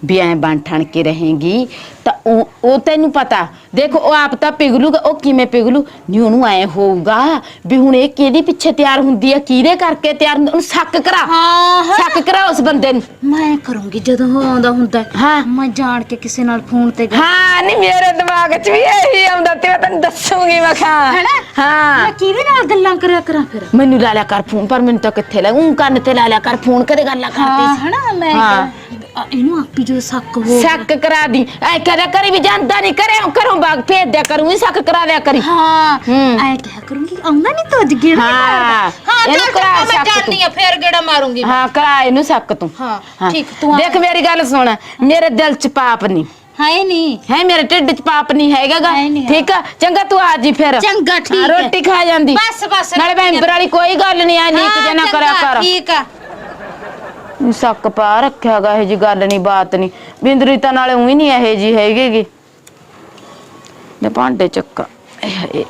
ਵੀ ਐ ਬਣ ਠਣ ਕੇ ਰਹੇਗੀ ਤਾਂ ਉਹ ਉਹ ਤੈਨੂੰ ਪਤਾ ਦੇਖ ਉਹ ਆਪ ਤਾਂ ਪਿਗਲੂਗਾ ਉਹ ਕਿਵੇਂ ਪਿਗਲੂ ਨਹੀਂ ਉਹਨੂੰ ਐ ਹੋਊਗਾ ਵੀ ਹੁਣ ਇਹ ਕਿਹਦੇ ਪਿੱਛੇ ਤਿਆਰ ਹੁੰਦੀ ਆ ਕਿਹਦੇ ਕਰਕੇ ਤਿਆਰ ਹੁੰਦੀ ਉਹਨੂੰ ਸ਼ੱਕ ਕਰਾ ਹਾਂ ਹਾਂ ਸ਼ੱਕ ਕਰਾ ਉਸ ਬੰਦੇ ਨੂੰ ਮੈਂ ਕਰੂੰਗੀ ਜਦੋਂ ਉਹ ਆਉਂਦਾ ਹੁੰਦਾ ਹੈ। ਹਾਂ। ਮੈਂ ਜਾਣ ਕੇ ਕਿਸੇ ਨਾਲ ਫੋਨ ਤੇ ਗੱਲ ਹਾਂ ਨਹੀਂ ਮੇਰੇ ਦਿਮਾਗ 'ਚ ਵੀ ਇਹੀ ਆਉਂਦਾ ਤੇ ਮੈਂ ਤੈਨੂੰ ਦੱਸੂਗੀ ਮੈਂ ਕਿਹਾ ਹੈਨਾ? ਹਾਂ ਮੈਂ ਕਿਹਦੇ ਨਾਲ ਗੱਲਾਂ ਕਰਿਆ ਕਰਾਂ ਫਿਰ ਮੈਨੂੰ ਲਾ ਲਿਆ ਕਰ ਫੋਨ ਪਰ ਮੈਨੂੰ ਤਾਂ ਕਿੱਥੇ ਲਾ ਉਹ ਕੰਨ ਤੇ ਲਾ ਲਿਆ ਕਰ ਫੋਨ ਕਦੇ ਗੱਲਾਂ ਕਰਦੀ ਹਾਂ ਸੀ ਹਨਾ ਮੈਂ ਹਾਂ। ਅ, ਇਹਨੂੰ ਆਪੀ ਜੋ ਸ਼ੱਕ ਹੋ ਸ਼ੱਕ ਕਰਾ ਦੀ। ਐ ਕਰਿਆ ਕਰੀ ਵੀ ਜਾਂਦਾ ਨਹੀਂ ਕਰੇ ਘਰੋਂ ਬਾਗ ਭੇਜ ਦਿਆ ਕਰੂੰ ਹੀ ਸ਼ੱਕ ਕਰਾ ਦਿਆ ਕਰੀ। ਹਾਂ ਹੂੰ। ਐ ਕਿਹਾ ਕਰੂੰਗੀ ਆਉਂਦਾ ਨਹੀਂ ਤੂੰ ਅੱਜ ਗੇੜਾ ਨਹੀਂ ਹਾਂ। ਮਾਰਦਾ? ਹਾਂ ਇਹਨੂੰ ਚੱਲ ਕਰਾ ਚੰਗਾ, ਮੈਂ ਸ਼ੱਕ ਜਾਣੀ ਆ ਫੇਰ ਗੇੜਾ ਮਾਰੂੰਗੀ ਮੈਂ। ਹਾਂ ਕਰਾ ਇਹਨੂੰ ਸ਼ੱਕ ਤੂੰ। ਹਾਂ, ਠੀਕ, ਤੂੰ ਆ। ਦੇਖ ਮੇਰੀ ਗੱਲ ਸੁਣ ਮੇਰੇ ਦਿਲ 'ਚ ਪਾਪ ਨਹੀਂ ਹੈ ਨਹੀਂ ਹੈ ਮੇਰੇ ਢਿੱਡ 'ਚ ਪਾਪ ਨਹੀਂ ਹੈਗਾਗਾ। ਹੈ ਨੀ, ਠੀਕ ਆ? ਚੰਗਾ ਤੂੰ ਆ ਜੀ ਫਿਰ। ਚੰਗਾ, ਠੀਕ ਹਾਂ, ਹੈ। ਰੋਟੀ ਖਾ ਜਾਂਦੀ। ਬਸ, ਬਸ, ਨਾਲੇ ਰੋਟੀ ਮੈਂਬਰ ਵਾਲੀ ਕੋਈ ਗੱਲ ਨਹੀਂ ਆ ਨੀਕ ਹਾਂ, ਜਨਾ ਕਰਿਆ ਚੰਗਾ, ਕਰ। ਠੀਕ ਆ। ਸ਼ੱਕ ਪਾ ਰੱਖਿਆਗਾ, ਇਹ ਜੀ ਗੱਲ ਨਹੀਂ ਬਾਤ ਨਹੀਂ ਬਿੰਦਰੀ ਤਾਂ ਨਾਲੇ ਉਹੀ ਨਹੀਂ ਇਹ ਜੀ ਹੈਗੀਗੀ ਮੈਂ ਭਾਂਡੇ ਚੱਕਾ। ਇਹ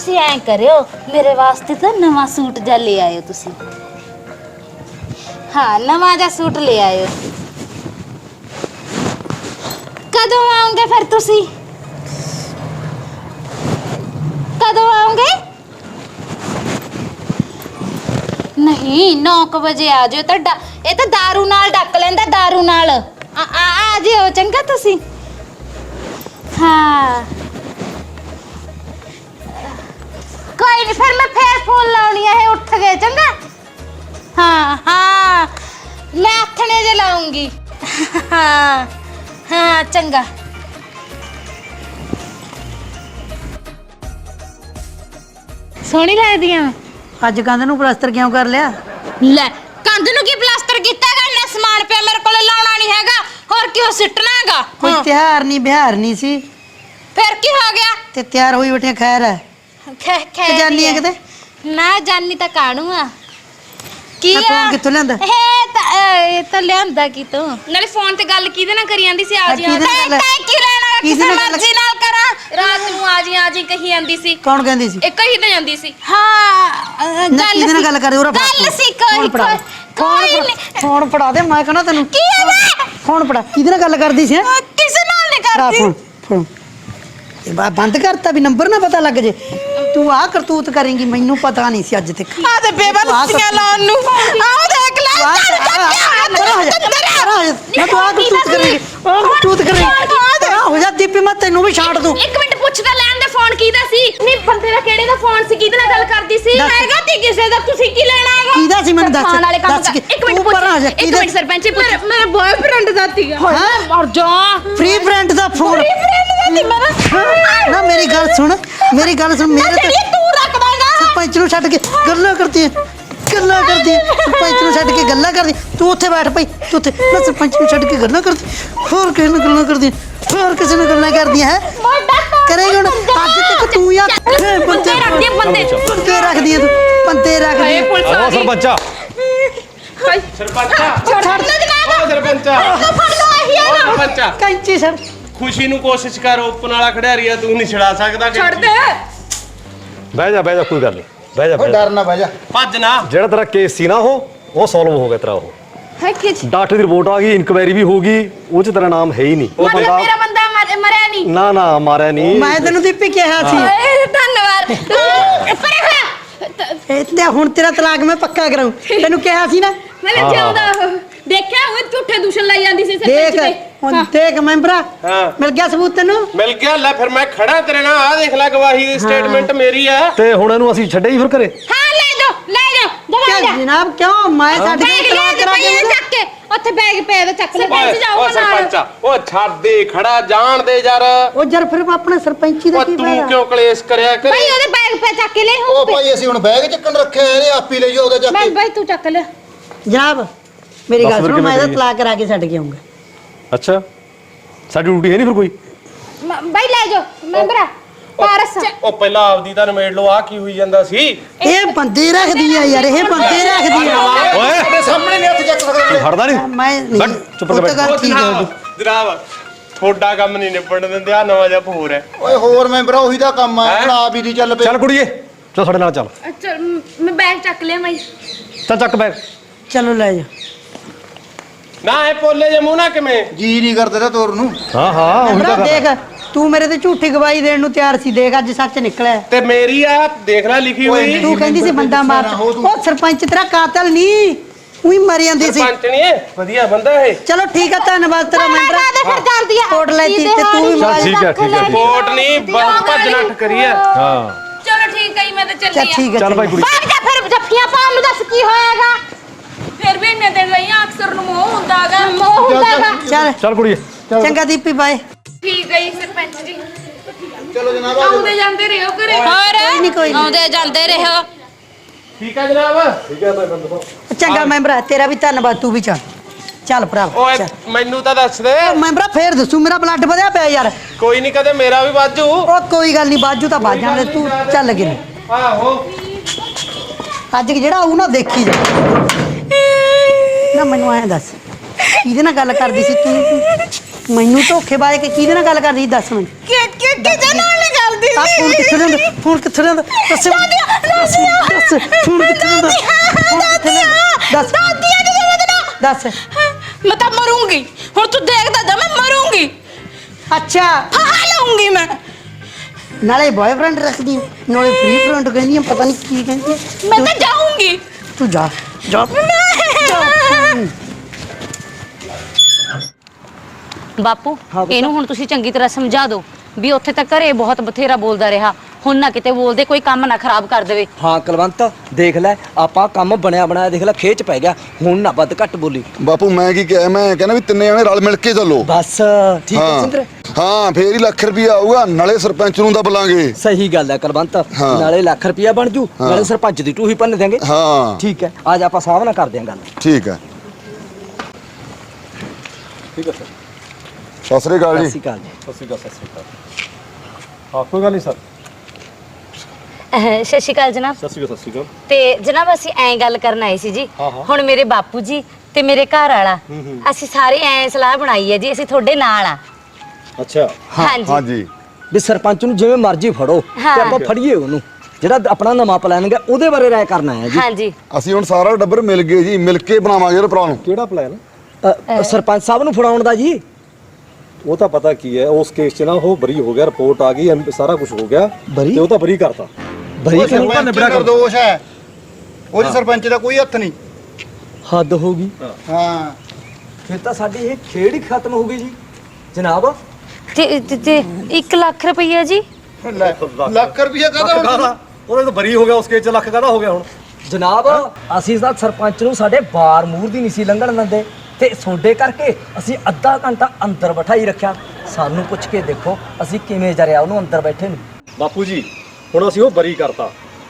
ਤੁਸੀਂ ਐਂ ਕਰਿਓ ਮੇਰੇ ਵਾਸਤੇ ਤਾਂ ਨਵਾਂ ਸੂਟ ਜਾ ਲੈ ਆਇਓ ਤੁਸੀਂ ਹਾਂ ਨਵਾਂ ਜਿਹਾ ਸੂਟ ਲੈ ਆਇਓ ਕਦੋਂ ਆਉਂਗੇ ਫਿਰ ਤੁਸੀਂ ਕਦੋਂ ਆਉਂਗੇ ਨਹੀਂ 9 ਵਜੇ ਆ ਜਿਓ ਤਾਂ ਡਾ- ਇਹ ਤਾਂ दारू ਨਾਲ ਡੱਕ ਲੈਂਦਾ दारू ਨਾਲ ਆ ਆ ਆ ਜਿਓ ਚੰਗਾ ਤੁਸੀਂ ਹਾਂ ਕੋਈ ਨਹੀਂ ਫਿਰ ਮੈਂ ਫੇਰ ਫੋਨ ਲਾਉਣੀ ਹੈ ਉੱਠ ਗਏ ਚੰਗਾ? ਹਾਂ ਹਾਂ ਮੈਂ ਆਥਣੇ ਜੇ ਲਾਉਂਗੀ। ਹਾਂ ਹਾਂ ਚੰਗਾ। ਸੋਹਣੀ ਲੱਗਦੀ ਆ ਅੱਜ ਕੰਧ ਨੂੰ ਪਲਾਸਟਰ ਕਿਉਂ ਕਰ ਲਿਆ? ਲੈ ਕੰਧ ਨੂੰ ਕੀ ਪਲਾਸਟਰ ਕੀਤਾ ਹੈਗਾ ਇੰਨਾ ਸਮਾਨ ਪਿਆ ਮੇਰੇ ਕੋਲੇ ਲਾਉਣਾ ਨਹੀਂ ਹੈਗਾ। ਹੋਰ ਕਿਉਂ ਸਿੱਟਣਾ ਹੈਗਾ ਕੋਈ ਹਾਂ, ਤਿਉਹਾਰ ਨਹੀਂ ਬਿਹਾਰ ਨਹੀਂ ਸੀ। ਫਿਰ ਕੀ ਹੋ ਗਿਆ? ਤੇ ਤਿਆਰ ਹੋਈ ਬੈਠੇ ਖੈਰ ਹੈ। ਖੈ ਖੈ ਤੇ ਜਾਨੀ ਆ ਕਿਤੇ? ਨਾ ਜਾਨੀ ਤਾਂ ਕਾਣੂ ਆ? ਕੀ ਆਹ ਫੋਨ ਕਿੱਥੋਂ ਲਿਆਂਦਾ? ਇਹ ਤਾਂ ਇਹ ਤਾਂ ਲਿਆਂਦਾ ਕਿਤੋਂ? ਨਾਲੇ ਫੋਨ ਤੇ ਗੱਲ ਕਿਹਦੇ ਨਾਲ ਕਰੀ ਜਾਂਦੀ ਸੀ? ਆ ਆ ਜੀ ਕਿਹਦੇ ਨਾਲ? ਤੈਂ ਗੱਲ- ਤੈਂ ਕੀ ਲੈਣਾ ਕਿਹਦੇ ਕਿਸੇ ਨਾਲ ਗੱਲ- ਮਰਜ਼ੀ ਨਾਲ ਕਰਾਂ। ਰਾਤ ਨੂੰ ਆ ਜੀ ਆ ਜੀ ਕਹੀ ਜਾਂਦੀ ਸੀ। ਕੌਣ ਕਹਿੰਦੀ ਸੀ? ਇੱਕ ਹੀ ਤਾਂ ਜਾਂਦੀ ਸੀ। ਹਾਂ ਨਾ ਕਿਹਦੇ ਨਾਲ ਗੱਲ ਕਰਦੇ ਉਹ ਗੱਲ ਸੀ ਕੋਈ ਫੜਾ ਕੋਈ ਨਹੀਂ। ਫੋਨ ਫੜਾ ਦੇ ਮੈਂ ਕਹਣਾ ਤੈਨੂੰ। ਕੀ ਹੈ ਵੇ? ਫੋਨ ਫੜਾ। ਕਿਹਦੇ ਨਾਲ ਗੱਲ ਕਰਦੀ ਸੀ ਹੈਂ? ਕਿਸੇ ਨਾਲ ਨਹੀਂ ਫੜਾ ਕਰਦੀ ਫੋਨ ਫੋਨ। ਇਹ ਬਾ ਬੰਦ ਕਰਤਾ ਵੀ ਨੰਬਰ ਨਾ ਪਤਾ ਲੱਗ ਜੇ। ਤੂੰ ਆ ਕਰਤੂਤ ਕਰੇਂਗੀ ਮੈਨੂੰ ਪਤਾ ਨਹੀਂ ਸੀ ਅੱਜ ਤੱਕ। ਆ ਤੇ ਬੇਬਲਸੀਆਂ ਲਾਉਣ ਨੂੰ। ਆਹ ਦੇਖ ਲੈ। ਮੈਂ ਤੂੰ ਆ ਕਰਤੂਤ ਕਰੇਂਗੀ। ਆ ਕਰਤੂਤ ਕਰੇਂਗੀ। ਹੋ ਜਾ ਦੀਪੀ ਮੈਂ ਤੈਨੂੰ ਵੀ ਛਾਂਟ ਦੂੰ। ਇੱਕ ਮਿੰਟ ਪੁੱਛਦਾ ਲੈਣ ਦੇ ਫੋਨ ਕਿਹਦਾ ਸੀ? ਨਹੀਂ ਬੰਦੇ ਦਾ ਕਿਹੜੇ ਦਾ ਫੋਨ ਸੀ? ਕਿਹਦੇ ਨਾਲ ਗੱਲ ਕਰਦੀ ਸੀ। ਹੈਗਾ ਤੇ ਕਿਸੇ ਦਾ? ਤੁਸੀਂ ਕੀ ਲੈਣਾ ਹੈਗਾ? ਕਿਹਦਾ ਸੀ ਮੈਨੂੰ ਦੱਸ? ਖਾਣ ਵਾਲੇ ਕੰਮ ਇੱਕ ਮਿੰਟ ਤੂੰ ਪੁੱਛ। ਇੱਕ ਮਿੰਟ ਸਰਪੰਚ ਪੁੱਛ। ਮੇਰਾ ਬॉयਫ੍ਰੈਂਡ ਦਾ ਸੀਗਾ। ਹੈਂ? ਮਰ ਜਾ। ਫ੍ਰੀ ਫਰੈਂਡ ਦਾ ਫੋਨ। ਨਾ ਮੇਰੀ ਗੱਲ ਸੁਣ ਮੇਰੀ ਗੱਲ ਸੁਣ ਮੇਰੇ ਤੇ ਤੂੰ ਰੱਖਦਾਗਾ ਸਰਪੰਚ ਨੂੰ ਛੱਡ ਕੇ ਗੱਲਾਂ ਕਰਦੀ ਹੈ ਗੱਲਾਂ ਕਰਦੀ ਹੈ ਸਰਪੰਚ ਨੂੰ ਛੱਡ ਕੇ ਗੱਲਾਂ ਕਰਦੀ ਤੂੰ ਉੱਥੇ ਬੈਠ ਪਈ ਤੂੰ ਉੱਥੇ ਮੈਂ ਸਰਪੰਚ ਨੂੰ ਛੱਡ ਕੇ ਗੱਲਾਂ ਕਰਦੀ ਹੋਰ ਕਿਸੇ ਨਾਲ ਗੱਲਾਂ ਕਰਦੀ ਹੈ? ਹੋਰ ਕਿਸੇ ਨਾਲ ਗੱਲਾਂ ਕਰਦੀ ਹੈ ਕਰੇਗਾ ਹੁਣ ਅੱਜ ਤੱਕ ਤੂੰ ਯਾ ਬੰਦੇ ਬੰਦੇ ਰੱਖਦੀ ਹੈ, ਬੰਦੇ। ਬੰਦੇ ਰੱਖਦੀ ਹੈ ਤੂੰ ਬੰਦੇ ਰੱਖਦੀ ਹਾਏ ਹੈ ਪੁਲਿਸ ਆ ਗਈ ਸਰਪੰਚਾ ਸਰਪੰਚਾ ਛੱਡ ਦੇ ਜਨਾਬ ਓ ਸਰਪੰਚਾ ਫੜ ਲਓ ਇਹੀ ਹੈ ਨਾ ਸਰਪੰਚਾ ਕੈਂਚੀ ਸਰ ਖੁਸ਼ੀ ਨੂੰ ਕੋਸ਼ਿਸ਼ ਕਰ ਓਪਨ ਵਾਲਾ ਖਿਡਾਰੀ ਆ ਤੂੰ ਨਹੀਂ ਛੜਾ ਸਕਦਾ ਕਿ- ਛੱਡ ਦੇ। ਬਹਿ ਜਾ ਬਹਿ ਜਾ ਕੋਈ ਗੱਲ ਨਹੀਂ। ਬਹਿ ਜਾ ਬਹਿ ਜਾ। ਡਰ ਨਾ ਬਹਿ ਜਾ। ਭੱਜ ਨਾ। ਜਿਹੜਾ ਤੇਰਾ ਕੇਸ ਸੀ ਨਾ ਉਹ ਉਹ ਸੋਲਵ ਹੋ ਗਿਆ ਤੇਰਾ ਉਹ। ਹੈ ਕਿਚ ਡਾਕਟਰ ਦੀ ਰਿਪੋਰਟ ਆ ਗਈ ਇਨਕੁਆਇਰੀ ਵੀ ਹੋ ਗਈ ਉਹ ਚ ਤੇਰਾ ਨਾਮ ਹੈ ਹੀ ਨਹੀਂ। ਉਹ ਮਤਲਬ ਬੰਦਾ ਮੇਰਾ ਬੰਦਾ ਮਰ- ਮਰਿਆ ਨਹੀਂ। ਨਾ ਨਾ ਮਾਰਿਆ ਨਹੀਂ। ਮੈਂ ਤੈਨੂੰ ਦੀਪੀ ਕਿਹਾ ਸੀ। ਓਏ ਧੰਨਵਾਦ। ਪਰੇ ਹੋਇਆ ਇਹ ਤੇ ਹੁਣ ਤੇਰਾ ਤਲਾਕ ਮੈਂ ਪੱਕਾ ਕਰਾਉ ਤੈਨੂੰ ਕਿਹਾ ਸੀ ਨਾ। ਮੈਂ ਹਾਂ, ਜਿਉਂਦਾ ਉਹ। ਦੇਖਿਆ ਉਹ ਝੂਠੇ ਦੂਸ਼ਣ ਲਾਈ ਜਾਂਦੀ ਸੀ ਸਰਪੰਚ ਦੇਖ। ਦੇ ਹੁਣ ਦੇਖ ਮੈਂਬਰਾ ਹਾਂ। ਮਿਲ ਗਿਆ ਸਬੂਤ ਤੈਨੂੰ? ਮਿਲ ਗਿਆ ਲੈ ਫਿਰ ਮੈਂ ਖੜਾ ਤੇਰੇ ਨਾਲ ਆ ਦੇਖ ਲੈ ਗਵਾਹੀ ਦੀ ਸਟੇਟਮੈਂਟ ਮੇਰੀ ਆ। ਤੇ ਹੁਣ ਇਹਨੂੰ ਅਸੀਂ ਛੱਡੇ ਹੀ ਫਿਰ ਘਰੇ? ਹਾਂ ਲੈ ਜਾ ਲੈ ਜਾ ਦਵਾ ਕਿਆ ਜਨਾਬ ਕਿਉਂ? ਮੈਂ ਸਾਡੇ ਬੈਗ ਕੋਲ ਕਰਾ ਪਈ ਕੇ ਚੱਕ ਕੇ ਉੱਥੇ ਬੈਗ ਪਿਆ ਦਾ ਚੱਕ ਲੈ ਸਰਪੰਚ ਜਾਊਗਾ ਨਾਲ। ਸਰਪੰਚਾ ਓ ਛੱਡ ਦੇ ਖੜਾ ਜਾਣ ਦੇ ਯਾਰ। ਉਹ ਜਰ ਫਿਰ ਆਪਣੇ ਸਰਪੰਚੀ ਦਾ ਓ ਕੀ ਤੂੰ ਫਾਇਦਾ? ਕਿਉਂ ਕਲੇਸ਼ ਕਰਿਆ ਕਰ? ਭਾਈ ਉਹਦੇ ਬੈਗ ਪਿਆ ਚੱਕ ਕੇ ਲੈ ਉਹ ਭਾਈ ਅਸੀਂ ਹੁਣ ਬੈਗ ਚੱਕਣ ਰੱਖਿਆ ਇਹਨੇ ਆਪੀ ਲਈ ਉਹਦਾ ਚੱਕ ਮੈਂ ਕੇ। ਭਾਈ ਤੂੰ ਚੱਕ ਲੈ। ਜਨਾਬ ਮੇਰੀ ਗੱਲ ਸੁਣੋ ਮੈਂ ਇਹਦਾ? ਤਲਾਕ ਕਰਾ ਕੇ ਛੱਡ ਕੇ ਆਉਂਗਾ ਅੱਛਾ। ਸਾਡੀ ਡਿਊਟੀ ਹੈ ਨਹੀਂ ਫਿਰ ਕੋਈ? ਮ- ਭਾਈ ਲੈ ਜਾ ਮੈਂਬਰਾ ਪਾਰਸ ਓ ਪਹਿਲਾਂ ਆਪਦੀ ਤਾਂ ਨਿਮੇੜ ਲੋ ਆ ਕੀ ਹੋਈ ਜਾਂਦਾ ਸੀ? ਇਹ ਬੰਦੇ ਰੱਖਦੀ ਆ ਯਾਰ ਇਹ ਬੰਦੇ ਰੱਖਦੀ ਆ। ਓਏ। ਸਾਡੇ ਸਾਹਮਣੇ ਨਹੀਂ ਹੱਥ ਚੱਕ ਸਕਦਾ। ਤੂੰ ਹਟਦਾ ਨਹੀਂ? ਮੈਂ ਨਹੀਂ। ਬੈਠ, ਚੁੱਪ ਉਹ ਕਰਕੇ ਤਾਂ ਗੱਲ ਠੀਕ ਹੈ ਜਨਾਬ ਜਨਾਬ ਤੁਹਾਡਾ ਕੰਮ ਨਹੀਂ ਨਿਬੜਨ ਦਿੰਦੇ ਆ ਨਵਾਂ ਜਿਹਾ ਹੋਰ ਹੈ। ਓਏ ਹੋਰ ਮੈਂਬਰ ਉਹੀ ਦਾ ਕੰਮ ਆ ਹੁਣ ਆਪ ਹੀ ਦੀ ਚੱਲ ਪਏ। ਚੱਲ ਕੁੜੀਏ ਚੱਲ ਸਾਡੇ ਨਾਲ ਚੱਲ। ਅੱਛਾ ਮ- ਮੈਂ ਬੈਗ ਚੱਕ ਲਿਆ ਮੈਂ ਚੱਲ ਚੱਕ ਬੈਗ ਚਲੋ ਲੈ ਜਾ। ਨਾ ਇਹ ਪੋਲੇ ਜੇ ਮੂੰਹ ਨਾ ਕਿਵੇਂ? ਜੀ ਨਹੀਂ ਕਰਦੇ ਤਾਂ ਤੋਰ ਨੂੰ। ਹਾਂ ਹਾਂ ਉਹੀ ਭਰਾ ਤਾਂ ਗੱਲ ਦੇਖ। ਤੂੰ ਮੇਰੇ ਤੇ ਝੂਠੀ ਗਵਾਹੀ ਦੇਣ ਨੂੰ ਤਿਆਰ ਸੀ। ਦੇਖ ਅੱਜ ਸੱਚ ਨਿਕਲਿਆ। ਤੇ ਮੇਰੀ ਆ ਦੇਖ ਲੈ ਲਿਖੀ ਹੋਈ। ਤੂੰ ਕਹਿੰਦੀ ਸੀ ਬੰਦਾ ਮਾਰ। ਉਹ ਸਰਪੰਚ ਤੇਰਾ ਕਾਤਲ ਨਹੀਂ ਉਹੀ ਮਰ ਜਾਂਦੀ ਸੀ। ਸਰਪੰਚ ਨਹੀਂ ਇਹ? ਵਧੀਆ ਬੰਦਾ ਇਹ। ਚਲੋ ਠੀਕ ਹੈ ਧੰਨਵਾਦ ਤੇਰਾ ਮੈਂਬਰ ਦੇ ਫਿਰ ਜਾਂਦੀ ਆ। ਕੋਟ ਲੈਤੀ ਤੇ ਤੂੰ ਵੀ ਚੱਲ ਮਾਰ ਠੀਕ ਹੈ ਠੀਕ ਹੈ ਠੀਕ ਹੈ। ਕੋਟ ਨਹੀਂ ਬਹੁਤ ਭੱਜ ਨੱਠ ਕਰੀਏ ਹਾਂ। ਚਲੋ ਠੀਕ ਹੈ ਜੀ, ਮੈਂ ਤਾਂ ਚੱਲ ਚੱਲੀ ਆ। ਠੀਕ ਹੈ ਚੱਲ ਭਾਈ ਕੁੜੀ। ਭਾਗ ਜਾ ਫਿਰ ਜੱਫੀਆਂ ਪਾਉਣ ਨੂੰ ਦੱਸ ਕੀ ਹੋਏਗਾ ਫਿਰ ਵੀ ਇੰਨੇ ਦਿਨ ਰਹੀਆਂ ਅਕਸਰ ਨੂੰ ਮੋਹ ਹੁੰਦਾਗਾ ਮੋਹ ਹੁੰਦਾਗਾ। ਚੱਲ। ਚੱਲ ਕੁੜੀਏ ਚੰਗਾ ਦੀਪੀ ਬਾਏ ਠੀਕ ਹੈ ਜੀ ਸਰਪੰਚ ਜੀ। ਚਲੋ ਜਨਾਬ ਆਉਂਦੇ ਜਾਂਦੇ ਰਹੋ ਘਰੇ। ਹੋਰ? ਨਹੀਂ ਕੋਈ ਨਹੀਂ ਆਉਂਦੇ ਜਾਂਦੇ ਰਹੋ। ਠੀਕ ਹੈ ਜਨਾਬ? ਚੰਗਾ ਮੈਂਬਰਾ ਤੇਰਾ ਵੀ ਧੰਨਵਾਦ ਤੂੰ ਵੀ ਚੱਲ। ਚੱਲ ਭਰਾ ਓਏ ਚੱਲ। ਮੈਨੂੰ ਤਾਂ ਦੱਸ ਦੇ। ਮੈਂਬਰਾ ਫੇਰ ਦੱਸੂ ਮੇਰਾ ਬਲੱਡ ਵਧਿਆ ਪਿਆ ਯਾਰ। ਕੋਈ ਨਹੀਂ ਕਦੇ ਮੇਰਾ ਵੀ ਵਾਜੂ। ਉਹ ਕੋਈ ਗੱਲ ਨਹੀਂ ਬਾਜੂ ਤਾਂ ਬਾਜ ਜਾਣ ਦੇ ਤੂੰ ਚੱਲ ਗਿਰ ਆਹੋ। ਅੱਜ ਜਿਹੜਾ ਆਊ ਨਾ ਦੇਖੀ ਜਾ। ਨਾ ਮੈਨੂੰ ਐਂ ਦੱਸ? ਕਿਹਦੇ ਨਾਲ ਗੱਲ ਕਰਦੀ ਸੀ ਤੂੰ? ਮੈਨੂੰ ਧੋਖੇਬਾਜ਼ ਕੇ ਕਿਹਦੇ ਨਾਲ ਗੱਲ ਕਰਦੀ ਸੀ? ਦੱਸ ਮੈਨੂੰ। ਕਿ ਕਿ ਕਿਹਦੇ ਨਾਲ ਨਹੀਂ ਕਰਦੀ ਆ ਫੋਨ ਕਿੱਥੇ ਰਹਿੰਦਾ? ਫੋਨ ਕਿੱਥੇ ਰਹਿੰਦਾ? ਦੱਸ। ਦੱਸ। ਦੱਸ। ਫੋਨ ਕਿੱਥੇ ਰਹਿੰਦਾ? ਫੋਨ ਕਿੱਥੇ ਰਹਿੰਦਾ? ਦੱਸ। ਦਾਦੀਆਂ ਦੀ ਜ਼ਰੂਰਤ ਨਾ। ਦੱਸ। ਮੈਂ ਤਾਂ ਮਰੂੰਗੀ। ਹੁਣ ਤੂੰ ਦੇਖਦਾ ਜਾ ਮੈਂ ਮਰੂੰਗੀ। ਅੱਛਾ। ਹਾਂ ਲਊਂਗੀ ਮੈਂ। ਨਾਲੇ ਬॉयਫ੍ਰੈਂਡ ਰੱਖਦੀ ਹੈ, ਨਾਲੇ ਫ੍ਰੀ ਫ੍ਰੈਂਡ ਕਹਿੰਦੀ ਹੈ, ਪਤਾ ਨਹੀਂ ਕੀ ਕਹਿੰਦੀ ਹੈ। ਮੈਂ ਤਾਂ ਜਾਊਂਗੀ। ਤੂੰ ਜਾ। ਜਾ ਬਾਪੂ। ਇਹਨੂੰ ਹੁਣ ਤੁਸੀਂ ਚੰਗੀ ਤਰ੍ਹਾਂ ਸਮਝਾ ਦਿਓ। ਵੀ ਉੱਥੇ ਤਾਂ ਘਰੇ ਬਹੁਤ ਬਥੇਰਾ ਬੋਲਦਾ ਰਿਹਾ। ਹੁਣ ਨਾ ਕਿਤੇ ਬੋਲਦੇ ਕੋਈ ਕੰਮ ਨਾ ਖਰਾਬ ਕਰ ਦੇਵੇ। ਹਾਂ ਕੁਲਵੰਤ ਦੇਖ ਲੈ ਆਪਾਂ ਕੰਮ ਬਣਿਆ ਬਣਾਇਆ ਦੇਖ ਲੈ ਖੇਚ ਪੈ ਗਿਆ। ਹੁਣ ਨਾ ਵੱਧ ਘੱਟ ਬੋਲੀ। ਬਾਪੂ ਮੈਂ ਕੀ ਕਿਹਾ ਮੈਂ ਕਹਿੰਦਾ ਵੀ ਤਿੰਨੇ ਜਣੇ ਰਲ ਮਿਲ ਕੇ ਚੱਲੋ। ਬਸ ਠੀਕ ਹੈ ਹਾਂ। ਸਿੰਦਰ? ਹਾਂ ਫੇਰ ਹੀ ਲੱਖ ਰੁਪਇਆ ਆਊਗਾ ਨਾਲੇ ਸਰਪੰਚ ਨੂੰ ਤਾਂ ਬੁਲਾਂਗੇ ਸਹੀ ਗੱਲ ਹੈ ਕੁਲਵੰਤ ਹਾਂ। ਨਾਲੇ ਲੱਖ ਰੁਪਇਆ ਬਣ ਜੂ ਹਾਂ। ਨਾਲੇ ਸਰਪੰਚ ਦੀ ਟੂਹੀ ਭੰਨ ਦਿਆਂਗੇ। ਹਾਂ। ਠੀਕ ਹੈ ਅੱਜ ਆਪਾਂ ਸਾਹਬ ਨਾਲ ਕਰਦੇ ਆਂ ਗੱਲ। ਠੀਕ ਹੈ। ਠੀਕ ਹੈ ਸਰ। ਸਤਿ ਸ੍ਰੀ ਅਕਾਲ ਸਤਿ ਜੀ ਸ਼੍ਰੀ ਅਕਾਲ ਜੀ। ਸਤਿ ਸ਼੍ਰੀ ਅਕਾਲ ਸਤਿ ਸ਼੍ਰੀ ਅਕਾਲ। ਹਾਂ ਕੋਈ ਗੱਲ ਨਹੀਂ ਸਰ। ਸਤਿ ਸ਼੍ਰੀ ਅਕਾਲ ਜਨਾਬ। ਸਤਿ ਸ਼੍ਰੀ ਅਕਾਲ ਸਤਿ ਸ਼੍ਰੀ ਅਕਾਲ। ਤੇ ਜਨਾਬ ਅਸੀਂ ਐਂ ਗੱਲ ਕਰਨ ਆਏ ਸੀ ਜੀ। ਹਾਂ, ਹਾਂ। ਹੁਣ ਮੇਰੇ ਬਾਪੂ ਜੀ ਤੇ ਮੇਰੇ ਘਰ ਵਾਲਾ। ਅਸੀਂ ਸਾਰੇ ਐਂ ਸਲਾਹ ਬਣਾਈ ਹੈ ਜੀ ਅਸੀਂ ਤੁਹਾਡੇ ਨਾਲ ਆ। ਅੱਛਾ। ਹਾਂਜੀ। ਹਾਂਜੀ ਵੀ ਸਰਪੰਚ ਨੂੰ ਜਿਵੇਂ ਮਰਜ਼ੀ ਫੜੋ ਤੇ ਆਪਾਂ ਫੜੀਏ ਉਹਨੂੰ। ਜਿਹੜਾ ਆਪਣਾ ਨਵਾਂ ਪਲਾਨ ਹੈ ਉਹਦੇ ਬਾਰੇ ਰਾਏ ਕਰਨਾ ਹੈ ਜੀ। ਹਾਂਜੀ। ਅਸੀਂ ਹੁਣ ਸਾਰਾ ਡੱਬਰ ਮਿਲ ਗਏ ਜੀ ਮਿਲ ਕੇ ਬਣਾਵਾਂਗੇ ਇਹ ਪ੍ਰੋਬਲਮ ਕਿਹੜਾ ਪਲਾਨ ਅ, ਅ, ਸਰਪੰਚ ਸਾਹਿਬ ਨੂੰ ਫੜਾਉਣ ਦਾ ਜੀ। ਉਹ ਤਾਂ ਪਤਾ ਕੀ ਹੈ ਉਸ ਕੇਸ 'ਚ ਨਾ ਉਹ ਬਰੀ ਹੋ ਗਿਆ ਰਿਪੋਰਟ ਆ ਗਈ ਐਮ- ਸਾਰਾ ਕੁਝ ਹੋ ਗਿਆ। ਬਰੀ? ਤੇ ਉਹ ਤਾਂ ਬਰੀ ਕਰਤਾ। ਬਰੀ ਉਹ ਕਿਉਂ ਸਰਪੰਚ ਨਿਰਦੋਸ਼ ਹੈ। ਉਹਦੇ ਸਰਪੰਚ ਦਾ ਕੋਈ ਹੱਥ ਨਹੀਂ। ਹੱਦ ਹੋ ਗਈ। ਹਾਂ। ਫਿਰ ਤਾਂ ਸਾਡੀ ਇਹ ਖੇਡ ਹੀ ਖਤਮ ਹੋ ਗਈ ਜੀ। ਜਨਾਬ? ਤੇ ਤੇ- ਤੇ 1 ਲੱਖ ਰੁਪਈਆ ਜੀ? ਲੈ, ਲੱਖ। ਰੁਪਇਆ ਕਾਹਦਾ ਹੁਣ? ਕਾਹਦਾ? ਉਹਦੇ ਤਾਂ ਬਰੀ ਹੋ ਗਿਆ ਉਸ ਕੇਸ 'ਚ ਲੱਖ ਕਾਹਦਾ ਹੋ ਗਿਆ ਹੁਣ? ਜਨਾਬ ਅਸੀਂ ਤਾਂ ਸਰਪੰਚ ਨੂੰ ਸਾਡੇ ਬਾਰ ਮੂਰ ਦੀ ਨਹੀਂ ਸੀ ਲੰਘਣ ਦਿੰਦੇ। ਤੇ ਸੋਡੇ ਕਰਕੇ ਅਸੀਂ ਅੱਧਾ ਘੰਟਾ ਅੰਦਰ ਬਿਠਾਈ ਰੱਖਿਆ। ਸਾਨੂੰ ਪੁੱਛ ਕੇ ਦੇਖੋ ਅਸੀਂ ਕਿਵੇਂ ਜਰਿਆ ਉਹਨੂੰ ਅੰਦਰ ਬੈਠੇ ਨੂੰ? ਬਾਪੂ ਜੀ ਹੁਣ ਅਸੀਂ ਉਹ ਬਰੀ ਕਰਤਾ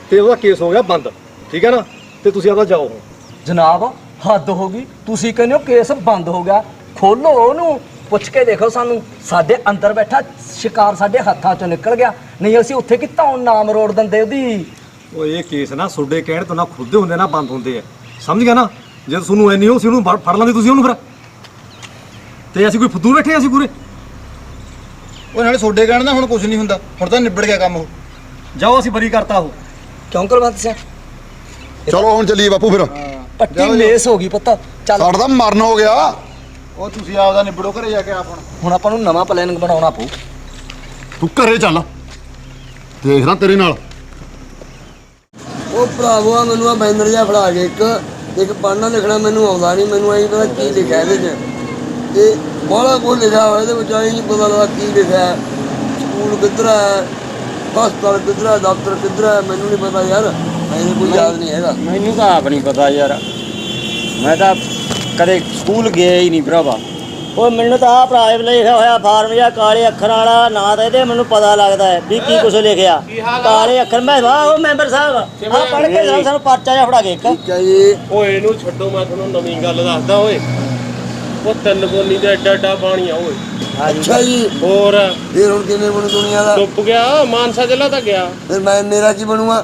ਤੇ ਉਹਦਾ ਕੇਸ ਹੋ ਗਿਆ ਬੰਦ ਠੀਕ ਹੈ ਨਾ? ਤੇ ਤੁਸੀਂ ਆਪਦਾ ਜਾਓ ਹੁਣ। ਜਨਾਬ ਹੱਦ ਹੋ ਗਈ। ਤੁਸੀਂ ਕਹਿੰਦੇ ਹੋ ਕੇਸ ਬੰਦ ਹੋ ਗਿਆ। ਖੋਲੋ ਉਹਨੂੰ। ਪੁੱਛ ਕੇ ਦੇਖੋ ਸਾਨੂੰ। ਸਾਡੇ ਅੰਦਰ ਬੈਠਾ ਸ਼ਿਕਾਰ ਸਾਡੇ ਹੱਥਾਂ ਚੋਂ ਨਿਕਲ ਗਿਆ। ਨਹੀਂ ਅਸੀਂ ਉੱਥੇ ਕਿ ਧੌਣ ਨਾਮ ਰੋੜ ਦਿੰਦੇ ਉਹਦੀ? ਉਹ ਇਹ ਕੇਸ ਨਾ ਤੁਹਾਡੇ ਕਹਿਣ ਤੋਂ ਨਾ ਖੁੱਲਦੇ ਹੁੰਦੇ ਨਾ ਬੰਦ ਹੁੰਦੇ ਆ। ਸਮਝ ਗਿਆ ਨਾ? ਜੇ ਤੁਹਾਨੂੰ ਐਨੀ ਹੋ ਸੀ ਉਹਨੂੰ ਫੜ- ਫੜ ਲਾਂਦੇ ਤੁਸੀਂ ਉਹਨੂੰ ਫਿਰ। ਤੇ ਅਸੀਂ ਕੋਈ ਫੁੱਦੂ ਬੈਠੇ ਅਸੀਂ ਪੂਰੇ? ਉਹ ਨਾਲੇ ਸੋਡੇ ਕਹਿਣ ਦਾ ਹੁਣ ਕੁਝ ਨਹੀਂ ਹੁੰਦਾ। ਹੁਣ ਤਾਂ ਨਿਬੜ ਗਿਆ ਕੰਮ ਉਹ। ਜਾਓ ਅਸੀਂ ਬਰੀ ਕਰਤਾ ਉਹ। ਕਿਉਂ ਕੁਲਵੰਤ ਸਿੰਘ? ਚਲੋ ਹੁਣ ਚੱਲੀਏ ਬਾਪੂ ਫਿਰ। ਪੱਟੀ ਮੇਸ ਹੋ ਗਈ ਪੁੱਤ। ਚੱਲ। ਸਾਡਾ ਤਾਂ ਮਰਨ ਹੋ ਗਿਆ। ਉਹ ਤੁਸੀਂ ਆਪਦਾ ਨਿਬੜੋ ਘਰੇ ਜਾ ਕੇ ਆਪ ਹੁਣ। ਹੁਣ ਆਪਾਂ ਨੂੰ ਨਵਾਂ ਪਲਾਨ ਬਣਾਉਣਾ ਪਊ। ਤੂੰ ਘਰੇ ਚੱਲ। ਦੇਖਣਾ ਤੇਰੇ ਨਾਲ। ਉਹ ਭਰਾਵਾ ਮੈਨੂੰ ਆ ਬੈਨਰ ਜਿਹਾ ਫੜਾ ਕੇ ਇੱਕ। ਇੱਕ ਪੜ੍ਹਨਾ ਲਿਖਣਾ ਮੈਨੂੰ ਆਉਂਦਾ ਨਹੀਂ, ਮੈਨੂੰ ਐਂ ਪਤਾ ਕੀ ਲਿਖਿਆ ਇਹਦੇ 'ਚ। ਤੇ ਬਾਹਲਾ ਕੁਝ ਲਿਖਿਆ ਹੋਇਆ, ਇਹਦੇ ਵਿੱਚ ਐਂ ਨਹੀਂ ਪਤਾ ਲੱਗਦਾ ਕੀ ਲਿਖਿਆ ਸਕੂਲ ਕਿੱਧਰ ਹੈ, ਹਸਪਤਾਲ ਕਿੱਧਰ ਹੈ, ਦਫ਼ਤਰ ਕਿੱਧਰ ਹੈ, ਮੈਨੂੰ ਨਹੀਂ ਪਤਾ ਯਾਰ। ਮੈਨੂੰ ਕੋਈ ਯਾਦ ਨਹੀਂ ਹੈਗਾ। ਮੈਨੂੰ ਤਾਂ ਆਪ ਨਹੀਂ ਪਤਾ ਯਾਰ। ਮੈਂ ਤਾਂ ਕਦੇ ਸਕੂਲ ਗਿਆ ਹੀ ਨਹੀਂ ਭਰਾਵਾ। ਉਹ ਮੈਨੂੰ ਤਾਂ ਆ ਭਰਾ ਲਿਖਿਆ ਹੋਇਆ ਫਾਰਮ ਜਿਹਾ ਕਾਲੇ ਅੱਖਰਾਂ ਵਾਲਾ ਨਾਂ ਤਾਂ ਇਹਦੇ ਮੈਨੂੰ ਪਤਾ ਲੱਗਦਾ ਹੈ ਵੀ ਕੀ ਕੁਝ ਲਿਖਿਆ। ਕਾਲੇ ਅੱਖਰ ਮੈਂ ਵਾਹ ਉਹ ਮੈਂਬਰ ਸਾਹਿਬ ਆ? ਪੜ੍ਹ ਕੇ ਸਾਨੂੰ- ਸਾਨੂੰ ਪਰਚਾ ਜਿਹਾ ਫੜਾ ਕੇ ਇੱਕ। ਓਏ ਇਹਨੂੰ ਛੱਡੋ ਮੈਂ ਤੁਹਾਨੂੰ ਨਵੀਂ ਗੱਲ ਦੱਸਦਾ ਓਏ। ਉਹ ਤਿੰਨ ਬੋਲੀ ਦਾ ਐਡਾ ਐਡਾ ਪਾਣੀ ਆ ਓਏ। ਅੱਛਾ ਜੀ। ਹੋਰ? ਫਿਰ ਹੁਣ ਕਿਵੇਂ ਬਣੂ ਦੁਨੀਆ ਦਾ? ਡੁੱਬ ਗਿਆ ਮਾਨਸਾ ਜ਼ਿਲ੍ਹਾ ਤਾਂ ਗਿਆ। ਫਿਰ ਮੈਂ ਮੇਰਾ ਕੀ ਬਣੂਗਾ?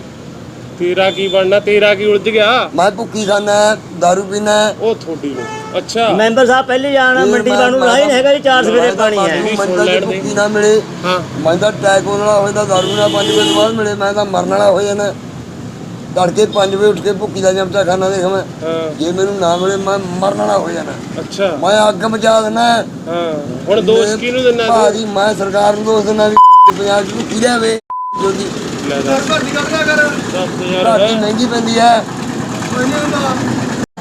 ਤੇਰਾ ਕੀ ਬਣਨਾ ਤੇਰਾ ਕੀ ਉਲਝ ਗਿਆ? ਮੈਂ ਭੁੱਕੀ ਖਾਣਾ ਹੈ ਦਾਰੂ ਪੀਣਾ ਹੈ ਉਹ ਥੋੜੀ ਨੂੰ ਅੱਛਾ। ਮੈਂਬਰ ਸਾਹਿਬ ਪਹਿਲੇ ਜਾਣਾ ਮੰਡੀ ਰਾਈ ਨਹੀਂ ਹੈਗਾ ਜੀ ਚਾਰ ਸਵੇਰੇ ਪਾਣੀ ਹੈ। ਮੰਦਾ ਦੇ। ਨਾ ਮਿਲੇ। ਮੈਂ ਤਾਂ ਟੈਕ ਹੋਣ ਵਾਲਾ ਹੋਇਆ ਤਾਂ ਦਾਰੂ ਨਾਲ 5 ਵਜੇ ਤੋਂ ਬਾਅਦ ਮਿਲੇ ਮੈਂ ਤਾਂ ਮਰਨ ਵਾਲਾ ਹੋ ਜਾਣਾ ਤੜਕੇ 5 ਵਜੇ ਉੱਠ ਕੇ ਭੁੱਕੀ ਦਾ ਜਮਚਾ ਖਾਣਾ ਦੇਖ ਮੈਂ। ਜੇ ਮੈਨੂੰ ਨਾ ਮਿਲੇ ਮੈਂ ਮਰਨ ਵਾਲਾ ਹੋ ਜਾਣਾ ਅੱਛਾ। ਮੈਂ ਅੱਗ ਮਚਾ ਦੇਣਾ ਹੈ। ਹੁਣ ਦੋਸ਼ ਕਿਹਨੂੰ ਦਿੰਨਾ ਭਾਜੀ ਮੈਂ ਸਰਕਾਰ ਨੂੰ ਦੋਸ਼ ਦੇਣਾ ਵੀ ਪੰਜਾਬ ਚ ਭੁੱਕੀ ਲਿਆਵੇ ਜੋ ਦੀ ਲੈ ਦੱਸ ਦੱਸ ਯਾਰ ਘਾਟੀ ਮਹਿੰਗੀ ਪੈਂਦੀ ਹੈ।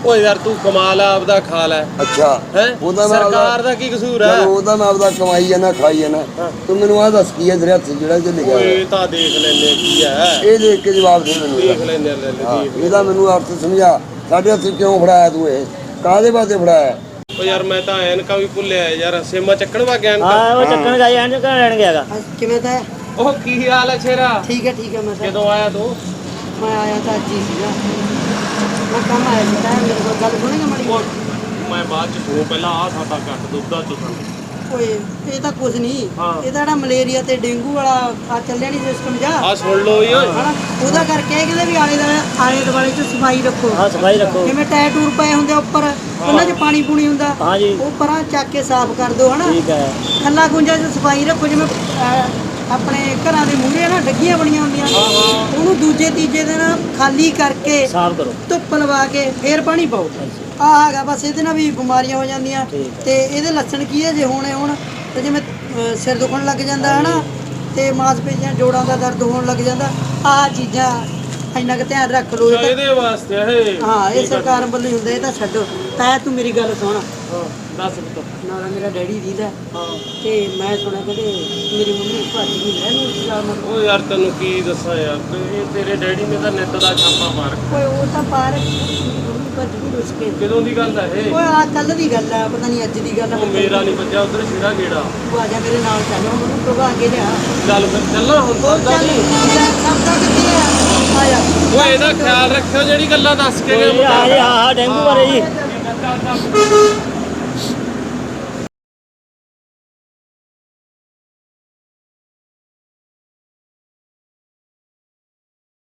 ਓਏ ਯਾਰ ਤੂੰ ਕਮਾਲ ਆ ਆਪਦਾ ਖਾ ਲੈ। ਅੱਛਾ। ਹੈ? ਉਹਦਾ ਮੈਂ ਸਰਕਾਰ ਦਾ ਕੀ ਕਸੂਰ ਹੈ ਚਲੋ ਉਹਦਾ ਮੈਂ ਆਪਦਾ ਕਮਾਈ ਜਾਣਾ ਖਾਈ ਜਾਣਾ ਤੂੰ ਮੈਨੂੰ ਆਹ ਦੱਸ ਕੀ ਹੈ ਤੇਰੇ ਹੱਥ 'ਚ ਜਿਹੜਾ ਤੇ ਲਿਖਿਆ ਹੋਇਆ। ਓਏ ਤਾਂ ਦੇਖ ਲੈਨੇ ਕੀ ਹੈ ਇਹ ਦੇਖ ਕੇ ਜਵਾਬ ਦੇ ਮੈਨੂੰ ਦੇਖ। ਲੈਨੇ ਲੈ ਲੈ ਹਾਂ, ਦੇਖ ਇਹਦਾ ਮੈਨੂੰ ਅਰਥ ਸਮਝਾ। ਸਾਡੇ ਹੱਥ ਕਿਉਂ ਫੜਾਇਆ ਤੂੰ ਇਹ? ਕਾਹਦੇ ਵਾਸਤੇ ਫੜਾਇਆ? ਓ ਯਾਰ ਮੈਂ ਤਾਂ ਐਨਕਾ ਵੀ ਭੁੱਲਿਆ ਯਾਰ। ਸੇਮਾ ਚੱਕਣ ਵਾ ਗਿਆ ਐਨਕਾ? ਉਹ ਚੱਕਣ ਜਾ ਜਾਂ ਚੱਕਣ ਲੈਣ ਗਿਆਗਾ ਕਿਵੇਂ ਤਾਂ? ਹੈ? ਉਹ ਕੀ ਹਾਲ ਹੈ ਛੇਰਾ ਠੀਕ ਹੈ ਠੀਕ ਹੈ ਮੈਂ ਤਾਂ ਕਦੋਂ ਆਇਆ ਤੂੰ? ਮੈਂ ਆਇਆ ਤਾਂ ਅੱਜ ਹੀ ਸੀਗਾ। ਮੈਂ ਕੰਮ ਆਇਆ ਸੀ ਤਾਂ ਮੇਰੇ ਕੋਲ ਗੱਲ ਸੁਣੇਗਾ ਮਾੜੀ ਉਹ ਮੈਂ ਬਾਅਦ ਚ ਸੁਣੂ ਪਹਿਲਾਂ ਆ ਸਾਡਾ ਕੱਟ ਦੁੱਧਾ ਚੁਸਣ ਓਏ ਇਹ ਤਾਂ ਕੁਝ ਨਹੀਂ। ਹਾਂ। ਇਹ ਤਾਂ ਜਿਹੜਾ ਮਲੇਰੀਆ ਤੇ ਡੇਂਗੂ ਵਾਲਾ ਆ ਚੱਲਿਆ ਨਹੀਂ ਸਿਸਟਮ ਜਾ। ਆ ਸੁਣ ਲਓ ਓਏ ਹਨਾ? ਉਹਦਾ ਕਰਕੇ ਇਹ ਕਹਿੰਦੇ ਵੀ ਆਲੇ ਦੁਆਲੇ ਆਲੇ ਦੁਆਲੇ ਚ ਸਫ਼ਾਈ ਰੱਖੋ। ਹਾਂ ਸਫ਼ਾਈ ਰੱਖੋ। ਜਿਵੇਂ ਟਾਇਰ ਟੂਰ ਪਏ ਹੁੰਦੇ ਆ ਉੱਪਰ ਉਹਨਾਂ 'ਚ ਪਾਣੀ ਪੂਣੀ ਹੁੰਦਾ। ਹਾਂ ਜੀ। ਉਹ ਪਰਾਂ ਚੱਕ ਕੇ ਸਾਫ਼ ਕਰ ਦਿਓ ਹਨਾ? ਠੀਕ ਹੈ। ਗੁੰਜਾ 'ਚ ਸਫ਼ਾਈ ਰੱਖੋ ਜਿਵੇਂ ਅਹ, ਆਪਣੇ ਘਰਾਂ ਦੇ ਮੂਹਰੇ ਨਾ ਡੱਗੀਆਂ ਬਣੀਆਂ ਹੁੰਦੀਆਂ ਉਹਨੂੰ ਦੂਜੇ ਤੀਜੇ ਦਿਨ ਖਾਲੀ ਕਰਕੇ ਸਾਫ਼ ਕਰੋ। ਧੁੱਪ ਲਵਾ ਕੇ ਫੇਰ ਪਾਣੀ ਪਾਓ। ਆਹ ਹੈਗਾ ਬਸ ਇਹਦੇ ਨਾਲ ਵੀ ਬਿਮਾਰੀਆਂ ਹੋ ਜਾਂਦੀਆਂ। ਤੇ ਇਹਦੇ ਲੱਛਣ ਕੀ ਹੈ? ਜੇ ਹੋਣੇ ਹੁਣ ਤੇ ਜਿਵੇਂ ਸਿਰ ਦੁਖਣ ਲੱਗ ਜਾਂਦਾ ਹੈ ਨਾ ਤੇ ਮਾਸਪੇਸ਼ੀਆਂ ਜੋੜਾਂ ਦਾ ਦਰਦ ਹੋਣ ਲੱਗ ਜਾਂਦਾ। ਆਹ ਚੀਜ਼ਾਂ ਇੰਨਾ ਕੁ ਧਿਆਨ ਰੱਖ ਤਾਂ- ਇਹਦੇ ਵਾਸਤੇ ਇਹ ਹਾਂ ਇਹ ਸਰਕਾਰ ਵੱਲੋਂ ਹੁੰਦਾ ਇਹ ਤਾਂ ਛੱਡੋ। ਤਾਂ ਤੂੰ ਮੇਰੀ ਗੱਲ ਸੁਣ। ਹਾਂ, ਦੱਸ ਪੁੱਤ। ਨਾਲਾ ਮੇਰਾ ਡੈਡੀ ਦੀਦਾ ਹਾਂ। ਤੇ ਮੈਂ ਸੁਣਿਆ ਕਹਿੰਦੇ ਮੇਰੀ ਮੰਮੀ ਭੱਜ ਗਈ ਰਹਿ ਨੂੰ ਇਸਲਾਮ ਉਹ ਯਾਰ ਤੈਨੂੰ ਕੀ ਦੱਸਾਂ ਯਾਰ ਤੇ ਇਹ ਤੇਰੇ ਡੈਡੀ ਨੇ ਤਾਂ ਨਿੱਤ ਦਾ ਛਾਪਾ ਮਾਰ ਓਏ ਉਹ ਤਾਂ ਪਾਰ ਮੰਮੀ ਭੱਜ ਗਈ ਰੁੱਸ ਕੇ ਕਦੋਂ ਦੀ ਗੱਲ ਹੈ ਇਹ? ਓਏ ਆ ਕੱਲ ਦੀ ਗੱਲ ਆ ਪਤਾ ਨਹੀਂ ਅੱਜ ਦੀ ਗੱਲ ਆ ਉਹ ਮੇਰਾ ਨਹੀਂ ਬੱਜਾ ਉਧਰ ਛਿੜਾ ਗੇੜਾ। ਤੂੰ ਆ ਜਾ ਮੇਰੇ ਨਾਲ ਚੱਲ ਹੁਣ ਮੈਨੂੰ ਪ੍ਰਭਾ ਕੇ ਲਿਆ। ਚੱਲ ਫਿਰ ਚੱਲਾਂ ਹੁਣ ਉਹ ਚੱਲ ਲੈ, ਸਭ ਦਾ ਕਿੱਥੇ ਆ ਆ ਜਾ ਓਏ ਇਹਦਾ ਖਿਆਲ ਰੱਖਿਓ ਜਿਹੜੀ ਗੱਲਾਂ ਦੱਸ ਕੇ ਗਏ ਮੁੰਡਾ ਹਾਂ ਡੇਂਗੂ ਬਾਰੇ ਜੀ।